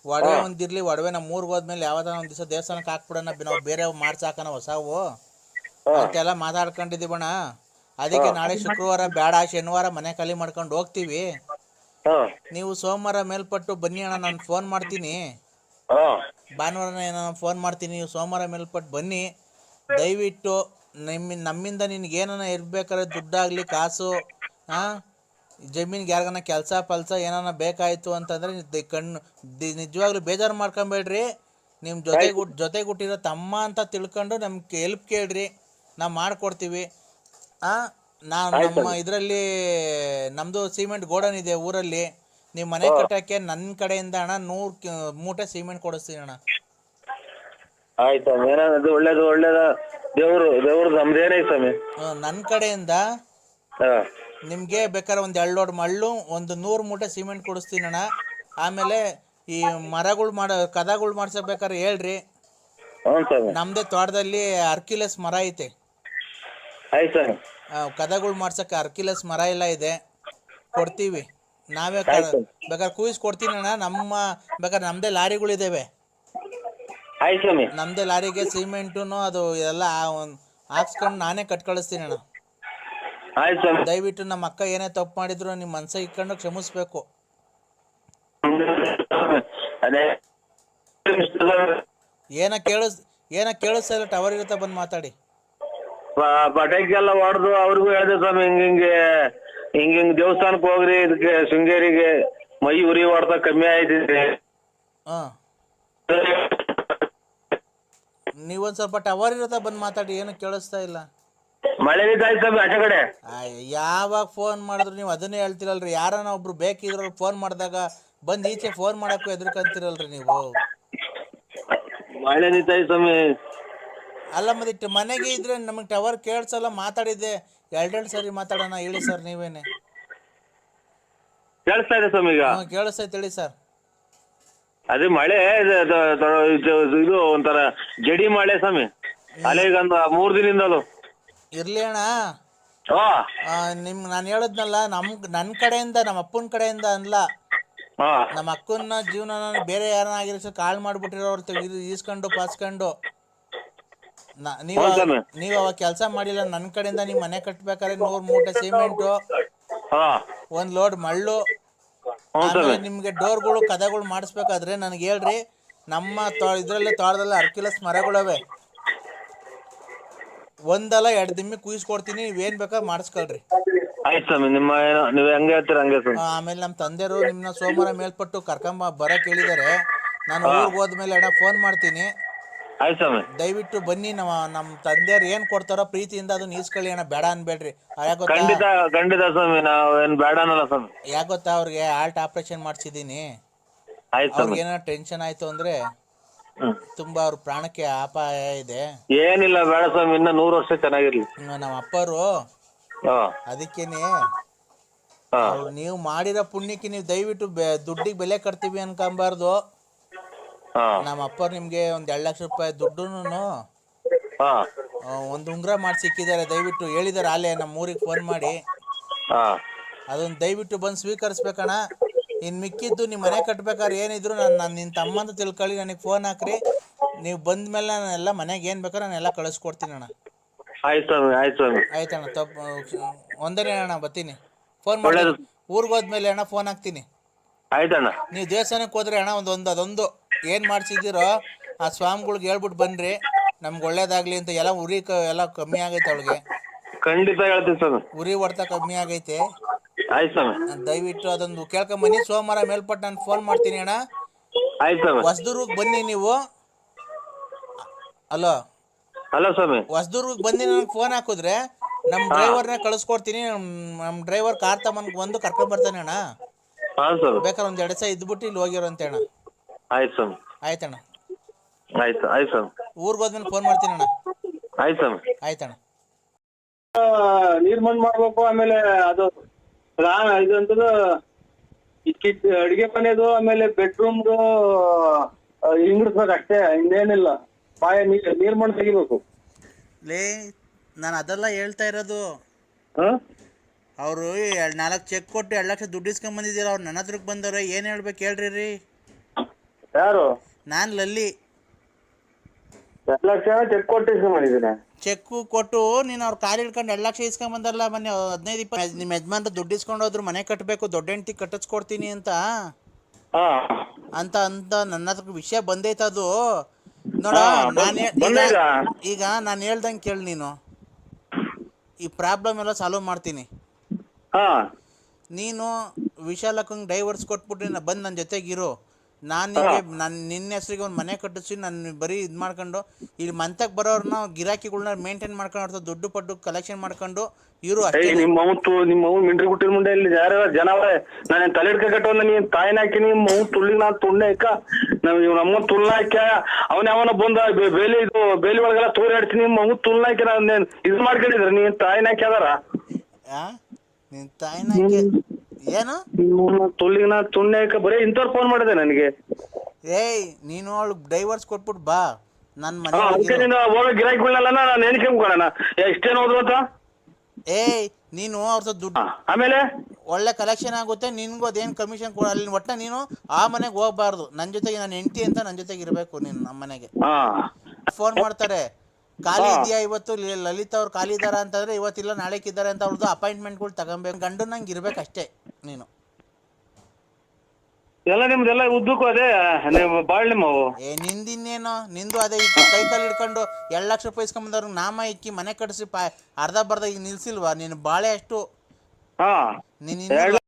ಒಡವೆ ಒಂದಿರ್ಲಿ ಒಡವೆ ನಮ್ಮ ಊರ್ಗ್ ಹೋದ್ಮೇಲೆ ಯಾವ್ದಾರ ಒಂದ್ ದಿವಸ ದೇವಸ್ಥಾನಕ್ಕೆ ಹಾಕ್ಬಿಡೋಣ ಬಿ- ನಾವ್ ಬೇರೆ ಮಾಡ್ಸಾಕನ ಹೊಸವು ಅಂತೆಲ್ಲ ಮಾತಾಡ್ಕೊಂಡಿದ್ದೀವಣ್ಣ ಅದಕ್ಕೆ ನಾಳೆ ಶುಕ್ರವಾರ ಬೇಡ ಶನಿವಾರ ಮನೆ ಖಾಲಿ ಮಾಡ್ಕೊಂಡು ಹೋಗ್ತೀವಿ. ಹಾ. ನೀವು ಸೋಮವಾರ ಮೇಲ್ಪಟ್ಟು ಬನ್ನಿ ಅಣ್ಣ ನಾನು ಫೋನ್ ಮಾಡ್ತೀನಿ. ಹಾ. ಭಾನುವಾರ ನಾನು ಫೋನ್ ಮಾಡ್ತೀನಿ ನೀವು ಸೋಮವಾರ ಮೇಲ್ಪಟ್ಟು ಬನ್ನಿ. ದಯವಿಟ್ಟು ನಿಮ್ಮ ನಮ್ಮಿಂದ ನಿನ್ಗೆ ಏನಾರ ಇರ್ಬೇಕಾದ್ರೆ ದುಡ್ಡಾಗ್ಲಿ ಕಾಸು ಹಾಂ. ಜಮೀನ್ಗೆ ಯಾರಿಗಾನ ಕೆಲಸ ಪಲ್ಸ ಏನಾನ ಬೇಕಾಯಿತು ಅಂತಂದ್ರೆ ದಿ- ಕಣ್ಣು ದಿ- ನಿಜವಾಗ್ಲೂ ಬೇಜಾರು ಮಾಡ್ಕೊಂಬೇಡ್ರಿ. ನಿಮ್ಮ ಜೊತೆಗೆ ಜೊತೆಗುಟ್ಟಿರೋ ತಮ್ಮ ಅಂತ ತಿಳ್ಕೊಂಡು ನಮ್ಗೆ ಹೆಲ್ಪ್ ಕೇಳ್ರಿ. ನಾವು ಮಾಡಿಕೊಡ್ತೀವಿ. ಆ ನಾವು ನಮ್ಮ ಇದರಲ್ಲಿ ನಮ್ಮದು ಸಿಮೆಂಟ್ ಗೋಡನ್ ಇದೆ ಊರಲ್ಲಿ. ನಿಮ್ಮ ಮನೆ ಕಟ್ಟಕ್ಕೆ ನನ್ನ ಕಡೆಯಿಂದ ಅಣ್ಣ ನೂರು ಮೂಟೆ ಸಿಮೆಂಟ್ ಕೊಡಿಸ್ತೀನಿ ಅಣ್ಣ. ಆಯ್ತು ಏನದು ಒಳ್ಳೇದು ಒಳ್ಳೇದ. ದೇವರು ದೇವರು ನಮ್ದೇನೇ ಸ್ವಾಮಿ. ನನ್ನ ಕಡೆಯಿಂದ ನಿಮಗೆ ಬೇಕಾದ್ರೆ ಒಂದು ಎರಡು ಲೋಡ್ ಮಳ್ಳು ಒಂದು ನೂರು ಮೂಟೆ ಸಿಮೆಂಟ್ ಕೊಡಿಸ್ತೀನಿ ಅಣ್ಣ. ಆಮೇಲೆ ಈ ಮರಗಳು ಮಾಡೋ ಕದಗಳು ಮಾಡ್ಸಬೇಕಾದ್ರೆ ಹೇಳ್ರಿ. ನಮ್ದೇ ನಮ್ಮದೇ ತೋಟದಲ್ಲಿ ಅರ್ಕಿಲೆಸ್ ಮರ ಐತೆ. ಆಯ್ತು ಸರ್. ಕದಗಳು ಮಾಡ್ಸಕ್ಕೆ ಅರ್ಕಿಲೆಸ್ ಮರ ಎಲ್ಲ ಇದೆ. ಕೊಡ್ತೀವಿ. ನಾವೇ ಕ- ಬೇಕಾದ್ರೆ ಕೂಯಿಸ್ ಕೊಡ್ತೀನಿ ಅಣ್ಣ. ನಮ್ಮ ಬೇಕಾದ್ರೆ ನಮ್ಮದೇ ಲಾರಿಗಳಿದ್ದಾವೆ ಆಯ್ತು ಸ್ವಾಮಿ. ನಮ್ಮದೇ ಲಾರಿಗೆ ಸಿಮೆಂಟು ಅದು ಎಲ್ಲ ಹಾಕ್ಸ್ಕೊಂಡು ನಾನೇ ಕಟ್ ಕಳಿಸ್ತೀನಿ ಅಣ್ಣ. ಆಯ್ತು ಸರ್ ದಯವಿಟ್ಟು ನಮ್ಮ ಅಕ್ಕ ಏನೇ ತಪ್ಪು ಮಾಡಿದ್ರು ನಿಮ್ಮ ಮನ್ಸ ಇಟ್ಕೊಂಡು ಕ್ಷಮಿಸ್ಬೇಕು. ಅದೇ. ಏನ ಕೇಳಿಸ್ ಏನ ಕೇಳಿಸ್ತಾ ಇಲ್ಲ ಟವರ್ ಇರುತ್ತೆ ಬಂದು ಮಾತಾಡಿ. ಪ- ಹೊಡೆದು ಅವ್ರಿಗೂ ಹೇಳಿದೆ ಸ್ವಾಮಿ ಹಿಂಗ ಹಿಂಗೆ ಹಿಂಗ ಹಿಂಗ್ ದೇವಸ್ಥಾನಕ್ ಹೋಗ್ರಿ ಇದಕ್ಕೆ ಶೃಂಗೇರಿಗೆ ಮೈ ಉರಿ ಹೊಡ್ದ ಕಮ್ಮಿ ಆಯ್ತಿದ್ರಿ ಹಾಂ. ನೀವೊಂದು ಸ್ವಲ್ಪ ಟವರ್ ಇರುತ್ತೆ ಬಂದು ಮಾತಾಡಿ ಏನು ಕೇಳಿಸ್ತಾ ಇಲ್ಲ. ಮಳೆ ಬಿದ್ದಾಯ್ತು ಸ್ವಾಮಿ ಆಚೆ ಕಡೆ. ಯಾವಾಗ ಫೋನ್ ಮಾಡಿದ್ರು ನೀವು ಅದನ್ನೇ ಹೇಳ್ತಿರಲ್ರಿ. ಯಾರನ ಒಬ್ರು ಬೇಕಿದ್ರು ಫೋನ್ ಮಾಡಿದಾಗ ಬಂದ್ ಈಚೆ ಫೋನ್ ಮಾಡಕ್ಕೂ ಎದ್ರಕಂತಿರಲ್ರಿ ನೀವು. ಮಳೆ ನಿಂತಾಯ್ತು ಸ್ವಾಮಿ. ಅಲ್ಲ ಮತ್ತೆ ಮನೆಗೆ ಇದ್ರೆ ನಮಗೆ ಟವರ್ ಕೇಳ್ಸಲ್ಲ ಮಾತಾಡಿದ್ದೆ. ಎರಡೆರಡು ಸರಿ ಮಾತಾಡೋಣ ಹೇಳಿ ಸರ್ ನೀವೇನೆ. ಕೇಳಿಸ್ತಾ ಇದೆ ಸ್ವಾಮಿ ಈಗ. ಕೇಳಿಸ್ತೈತೆ ಹೇಳಿ ಸರ್ ಅದೇ ಮಳೆ ಇದು- ಇದು- ಇದು- ಇದು- ಇದು ಒಂಥರ ಜಡಿ ಮಳೆ ಸ್ವಾಮಿ. ಅಲೆ ಈಗ ಒಂದು ಮೂರ್ ದಿನದಿಂದಲೂ. ಇರ್ಲಿ ಅಣ್ಣ. ಹಾ. ಆ, ನಿಮ್ ನಾನು ಹೇಳದ್ನಲ್ಲ ನಮ್ ನನ್ ಕಡೆಯಿಂದ ನಮ್ಮ ಅಪ್ಪನ ಕಡೆಯಿಂದ ಅಲ್ಲ ಹಾ. ನಮ್ಮ ಅಕ್ಕನ ಜೀವನ ಬೇರೆ ಯಾರನ್ನ ಕಾಲ್ ಮಾಡ್ಬಿಟ್ಟಿರೋ ಇದು ಈಸ್ಕೊಂಡು ಪಾಸ್ಕೊಂಡು. ನೀವ್ ನೀವ್ ಅವಾಗ ಕೆಲಸ ಮಾಡಿಲ್ಲ ನನ್ ಕಡೆಯಿಂದ ನೀವು ಮನೆ ಕಟ್ಬೇಕಾದ್ರೆ ನೂರ್ ಮೂಟೆ ಸಿಮೆಂಟ್ ಹಾ. ಒಂದ್ ಲೋಡ್ ಮಳ್ಳು ಹ್ಞೂ ಆಮೇಲೆ ಸ್ವಾಮಿ ನಿಮ್ಗೆ ಡೋರ್ಗಳು ಕದಗಳು ಮಾಡಿಸ್ಬೇಕಾದ್ರೆ ನನಗೆ ಹೇಳ್ರಿ ನಮ್ಮ ತೋ ಇದ್ರಲ್ಲಿ ತೋಟದಲ್ಲಿ ಅರ್ಕಿಲಸ್ ಮರಗಳವೆ. ಒಂದಲ್ಲ ಎರಡು ದಿಮ್ಮಿ ಕುಯಿಸ್ಕೊಡ್ತೀನಿ ನೀವೇನ್ ಬೇಕಾದ್ರೆ ಮಾಡಿಸ್ಕೊಳ್ರಿ. ಆಯ್ತು ಸ್ವಾಮಿ ನಿಮ್ಮ ಏನೋ ನೀವು ಹೆಂಗೆ ಹೇಳ್ತೀರ ಹಂಗೆ ಸ್ವಾಮಿ? ಆಮೇಲೆ ನಮ್ಮ ತಂದೆಯವರು ನಿಮ್ಮನ್ನ ಸೋಮವಾರ ಮೇಲ್ಪಟ್ಟು ಕರ್ಕೊಂಬ ಬರಕ್ ಹೇಳಿದಾರೆ ನಾನು ಊರಿಗೆ ಹೋದ್ಮೇಲೆ ಅಣ್ಣ ಫೋನ್ ಮಾಡ್ತೀನಿ. ಆಯ್ತು ಸ್ವಾಮಿ. ದಯವಿಟ್ಟು ಬನ್ನಿ ನಮ್ಮ ನಮ್ ತಂದೆಯವ್ರು ಏನ್ ಕೊಡ್ತಾರೋ ಪ್ರೀತಿಯಿಂದ ಅದನ್ನ ಈಸ್ಕೊಳ್ಳಿ ಅಣ್ಣ ಬೇಡ ಅನ್ಬೇಡ್ರಿ. ಯಾಕೆ ಗೊತ್ತಾ? ಖಂಡಿತ ಖಂಡಿತ ಸ್ವಾಮಿ ನಾವು ಏನ್ ಬೇಡ ಅನ್ನಲ್ಲ ಸ್ವಾಮಿ. ಯಾಕೆ ಗೊತ್ತಾ ಅವ್ರಿಗೆ ಹಾರ್ಟ್ ಆಪರೇಷನ್ ಮಾಡ್ಸಿದೀನಿ ಆಯ್ತು ಸ್ವಾಮಿ. ಟೆನ್ಷನ್ ಆಯ್ತು ಅಂದ್ರೆ. ತುಂಬಾ ಅವ್ರ ಪ್ರಾಣಕ್ಕೆ ಅಪಾಯ ಇದೆ. ಏನಿಲ್ಲ ಬೇಡ ಸ್ವಾಮಿ ಇನ್ನ ನೂರು ವರ್ಷ ಚೆನ್ನಾಗಿರ್ಲಿ. ಇನ್ನು ನಮ್ಮ ಅಪ್ಪರು ಹಾ. ಅದಕ್ಕೇನೆ ಹಾ. ಅವ್ರು ನೀವು ಮಾಡಿರೋ ಪುಣ್ಯಕ್ಕೆ ನೀವು ದಯವಿಟ್ಟು ಬೆ- ದುಡ್ಡಿಗೆ ಬೆಲೆ ಕಟ್ತೀವಿ ಅನ್ಕೊಂಬಾರ್ದು. ಹಾ. ನಮ್ಮ ಅಪ್ಪರು ನಿಮ್ಗೆ ಒಂದ್ ಎರಡು ಲಕ್ಷ ರೂಪಾಯಿ ದುಡ್ಡುನು ಒಂದ್ ಒಂದು ಉಂಗುರ ಮಾಡಿ ಸಿಕ್ಕಿದ್ದಾರೆ. ದಯವಿಟ್ಟು ಹೇಳಿದಾರೆ ಅಲ್ಲೇ ನಮ್ಮ ಊರಿಗೆ ಫೋನ್ ಮಾಡಿ. ಹಾ. ಅದನ್ನ ದಯವಿಟ್ಟು ಬಂದು ಸ್ವೀಕರಿಸ್ಬೇಕಣ್ಣ. ಇನ್ನು ಮಿಕ್ಕಿದ್ದು ನಿಮ್ಮ ಮನೆ ಕಟ್ಬೇಕಾದ್ರೆ ಏನಿದ್ರು ನಾನು ನಾನು ನಿನ್ನ ತಮ್ಮಂತ ತಿಳ್ಕೊಳ್ಳಿ ನನಗೆ ಫೋನ್ ಹಾಕ್ರಿ. ನೀವು ಬಂದ ಮೇಲೆ ನಾನೆಲ್ಲ ಮನೆಗೆ ಏನು ಬೇಕಾದ್ರೆ ನಾನೆಲ್ಲ ಕಳಿಸ್ಕೊಡ್ತೀನಿ ಅಣ್ಣ. ಆಯ್ತು ಸ್ವಾಮಿ ಆಯ್ತು ಸ್ವಾಮಿ. ಆಯ್ತಣ್ಣ ತಪ್ಪು ಒಂದನೇ ಅಣ್ಣ ಬರ್ತೀನಿ. ಫೋನ್ ಮಾಡಿ ಒಳ್ಳೇದು. ಊರಿಗೆ ಹೋದ್ಮೇಲೆ ಅಣ್ಣ ಫೋನ್ ಹಾಕ್ತೀನಿ. ಆಯ್ತಣ್ಣ ನೀವು ದೇವಸ್ಥಾನಕ್ಕೆ ಹೋದ್ರೆ ಅಣ್ಣ ಒಂದು ಒಂದು ಅದೊಂದು. ಏನು ಮಾಡ್ಸಿದ್ದೀರೋ ಆ ಸ್ವಾಮಿಗಳ್ಗೆ ಹೇಳ್ಬಿಟ್ಟು ಬನ್ರಿ. ನಮ್ಗೆ ಒಳ್ಳೇದಾಗ್ಲಿ ಅಂತ ಎಲ್ಲ ಉರಿ ಕ ಎಲ್ಲ ಕಮ್ಮಿ ಆಗೈತೆ ಅವಳಿಗೆ. ಖಂಡಿತ ಹೇಳ್ತೀನಿ ಸ್ವಾಮಿ. ಉರಿ ಹೊಡೆತ ಕಮ್ಮಿ ಆಗೈತೆ. ಆಯ್ತು ಸ್ವಾಮಿ ದಯವಿಟ್ಟು ಅದೊಂದು ಕೇಳ್ಕೊಂಬನ್ನಿ ಸೋಮವಾರ ಮೇಲ್ಪಟ್ಟು ನಾನು ಫೋನ್ ಮಾಡ್ತೀನಿ ಅಣ್ಣ. ಆಯ್ತು ಸ್ವಾಮಿ ಬನ್ನಿ ನೀವು. ಅಲೋ. ಹಲೋ ಸ್ವಾಮಿ. ಹೊಸದುರ್ಗಕ್ಕೆ ಬಂದು ನನಗೆ ಫೋನ್ ಹಾಕಿದ್ರೆ ನಮ್ಮ ಡ್ರೈವರ್ನ ಕಳಿಸ್ಕೊಡ್ತೀನಿ. ನಮ್ಮ ಡ್ರೈವರ್ ಕಾರ್ ತಮ್ಮನ್ಗೆ ಬಂದು ಕರ್ಕೊಂಡ್ ಬರ್ತಾನೆ ಅಣ್ಣ. ಹಾ ಸ್ವಾಮಿ. ಬೇಕಾದ್ರೆ ಒಂದ್ ಎರಡು ಸಹ ಇದ್ಬಿಟ್ಟು ಇಲ್ಲಿ ಹೋಗಿರೋಂತೆ ಅಣ್ಣ ಆಯ್ತು ಸ್ವಾಮಿ. ಆಯ್ತಣ್ಣ ಆಯ್ತು ಆಯ್ತು ಸ್ವಾಮಿ. ಊರಿಗೆ ಹೋದ್ಮೇಲೆ ಫೋನ್ ಮಾಡ್ತೀನಿ ಅಣ್ಣ. ಆಯ್ತು ಸ್ವಾಮಿ. ಆಯ್ತಣ್ಣ ನೀರ್ ಮಣ್ಣು ಮಾಡ್ಬೇಕು ಆಮೇಲೆ ಅದು ರಾ- ಇದು ಅಂತದು ಈ ಕಿಚ್ ಅಡಿಗೆ ಮನೆದು ಆಮೇಲೆ ಬೆಡ್ರೂಮ್ದು ಹಿಂಗಿಡ್ಸ್ಬೇಕು ಅಷ್ಟೇ ಇನ್ನೇನಿಲ್ಲ. ಬಾಯ ನೀರ್ ನೀರ್ ಮಣ್ಣು ತೆಗಿಬೇಕು. ಲೇ ನಾನು ಅದೆಲ್ಲ ಹೇಳ್ತಾ ಇರೋದು. ಹಾ? ಅವರು ಎರಡು ನಾಲ್ಕು ಚೆಕ್ ಕೊಟ್ಟು ಎರಡು ಲಕ್ಷ ದುಡ್ಡು ಇಸ್ಕೊಂಡ್ ಬಂದಿದ್ದೀರ ಅವ್ರು ನನ್ನ ಹತ್ರಕ್ಕೆ ಬಂದವ್ರೆ ಏನು ಹೇಳ್ಬೇಕು ಹೇಳ್ರಿ ರೀ. ಯಾರು? ನಾನು ಲಲ್ಲಿ. ಎರಡು ಲಕ್ಷ ಚೆಕ್ ಕೊಟ್ಟು ನೀನು ಅವ್ರ ಕಾರ್ ಹಿಡ್ಕೊಂಡು ಎರಡು ಲಕ್ಷ ಇಸ್ಕೊಂಡ್ ಬಂದಲ್ಲ ಮೊನ್ನೆ ಹದಿನೈದು ಇಪ್ಪತ್ತು ನಿಮ್ಮ ಯಜಮಾನ್ರು ದುಡ್ಡು ಇಸ್ಕೊಂಡು ಹೋದ್ರು ಮನೆ ಕಟ್ಟಬೇಕು ದೊಡ್ಡ ಹೆಂಡತಿ ಕಟ್ಟಿಸ್ಕೊಡ್ತೀನಿ ಅಂತ. ಹಾ. ಅಂತ ಅಂತ ನನ್ನ ಹತ್ರ ವಿಷಯ ಬಂದೈತ ಅದು. ನೋಡ ಹಾ, ನಾನು ಬಂದೈತಾ? ಈಗ ನಾನು ಹೇಳ್ದಂಗೆ ಕೇಳಿ ನೀನು. ಈ ಪ್ರಾಬ್ಲಮ್ ಎಲ್ಲ ಸಾಲ್ವ್ ಮಾಡ್ತೀನಿ. ಹಾ. ನೀನು ವಿಶಾಲಕ್ಕಂಗೆ ಡೈವರ್ಸ್ ಕೊಟ್ಬಿಟ್ಟು ಬಂದು ನನ್ನ ಜೊತೆಗಿರು ನಾನು ನಿಮಗೆ ನನ್ನ ನಿನ್ನ ಹೆಸರಿಗೆ ಒಂದು ಮನೆ ಕಟ್ಟಿಸಿ ನಾನು ಬರೀ ಇದು ಮಾಡ್ಕೊಂಡು ಇಲ್ಲಿ ಮಂತಕ್ಕೆ ಬರೋರ್ನ ಗಿರಾಕಿಗಳನ್ನ ಮೇಂಟೈನ್ ಮಾಡ್ಕೊಂಡು ದುಡ್ಡು ಪಡ್ಡು ಕಲೆಕ್ಷನ್ ಮಾಡ್ಕೊಂಡು ಇರು ಅಷ್ಟೇ ನಿಮ್ಮ ಅವ್ನು ತು ನಿಮ್ಮ ಮೌ ಮಿಂಟ್ರಿ ಗುಟ್ಟಿನ ಮುಂದೆ ಇಲ್ಲಿ ಯಾರ ಜನವೇ ನಾನು ತಲೆ ಹಿಡ್ಕ ಕಟ್ಟವಲ್ಲ ನೀನ್ ತಾಯಿನ ಹಾಕಿ ನಿಮ್ಮ ಮೌ ತುಳ್ಳಿಗೆ ನಾನು ತುಣ್ಣೆ ಹಾಕ ನಾವು ಇವ್ ನಮ್ಮ ತುಳ್ಳ ಹಾಕ ಅವನ ಯಾವನ ಬಂದ ಬೇಲಿ ಇದು ಬೇಲಿ ಒಳಗೆಲ್ಲ ತೋರಿ ಆಡ್ತೀನಿ ನಿಮ್ಮ ಮೌ ತುಳ್ಳ ಹಾಕಿ ನಾನು ಇದು ಮಾಡ್ಕೊಂಡಿದ್ರ ನೀನ್ ತಾಯಿನ ಹಾಕಿ ಅದಾರ? ಆ? ನಿನ್ನ ತಾಯಿನ ಏನು? ತುಳ್ಳಿಗೆ ನಾ ತುಣ್ಣಕ ಬರೀ ಇಂಥವ್ರು ಫೋನ್ ಮಾಡಿದೆ ನನಗೆ. ಏಯ್ ನೀನು ಅವಳು ಡೈವರ್ಸ್ ಕೊಟ್ಬಿಟ್ಟು ಬಾ. ನನ್ನ ಮನೆ ಅದಕ್ಕೆ ನೀನು ಹೋಗೋ ಗಿರಾಕಿಗಳನ್ನೆಲ್ಲ ನಾನು ಎಣಿಸ್ಕೊಂಡ್ಕೊಳ್ಳೋಣ ಎಷ್ಟೇನು ಹೋದ್ರು ಅಂತ? ಏಯ್ ನೀನು ಅವ್ರ ದುಡ್ಡು ಆಮೇಲೆ? ಒಳ್ಳೆ ಕಲೆಕ್ಷನ್ ಆಗುತ್ತೆ ನಿನ್ಗೂ ಅದೇನು ಕಮಿಷನ್ ಕೊಡ ಅಲ್ಲಿ ಒಟ್ಟ ನೀನು ಆ ಮನೆಗೆ ಹೋಗ್ಬಾರ್ದು. ನನ್ನ ಜೊತೆಗೆ ನಾನು ಹೆಂಡತಿ ಅಂತ ನನ್ನ ಜೊತೆಗೆ ಇರಬೇಕು ನೀನು ನಮ್ಮ ಮನೆಗೆ. ಫೋನ್ ಮಾಡ್ತಾರೆ. ಖಾಲಿ ಇದೆಯಾ ಇವತ್ತು? ಲಲಿತ್ ಲಲಿತಾ ಅವ್ರು ಖಾಲಿ ಇದಾರ ಅಂತಂದ್ರೆ ಇವತ್ತಿಲ್ಲ ನಾಳೆಕಿದ್ದಾರೆ ಅಂತ ಅವ್ರದ್ದು ಅಪಾಯಿಂಟ್ಮೆಂಟ್ಗಳು ತಗೊಬೇಕು ಗಂಡು ನಂಗೆ ಇರ್ಬೇಕಷ್ಟೇ ನೀನು. ಎಲ್ಲ ನಿಮ್ದೆಲ್ಲ ಉದ್ದಕ್ಕೂ ಅದೇ ನೀವು ಬಾಳ್ ನಿಮ್ಮವು ಏ ನಿಂದಿನ್ನೇನೋ? ನಿಂದು ಅದೇ ಕೈ ಕಾಲು ಹಿಡ್ಕೊಂಡು ಎರಡು ಲಕ್ಷ ರೂಪಾಯಿ ಇಸ್ಕೊಂಬಂದವ್ರು ನಾಮ ಇಕ್ಕಿ ಮನೆ ಕಟ್ಟಿಸಿ ಪಾ ಅರ್ಧ ಬರ್ಧ ಈಗ ನಿಲ್ಸಿಲ್ವಾ? ನೀನು ಬಾಳೆ ಅಷ್ಟು. ಹಾ. ನೀನು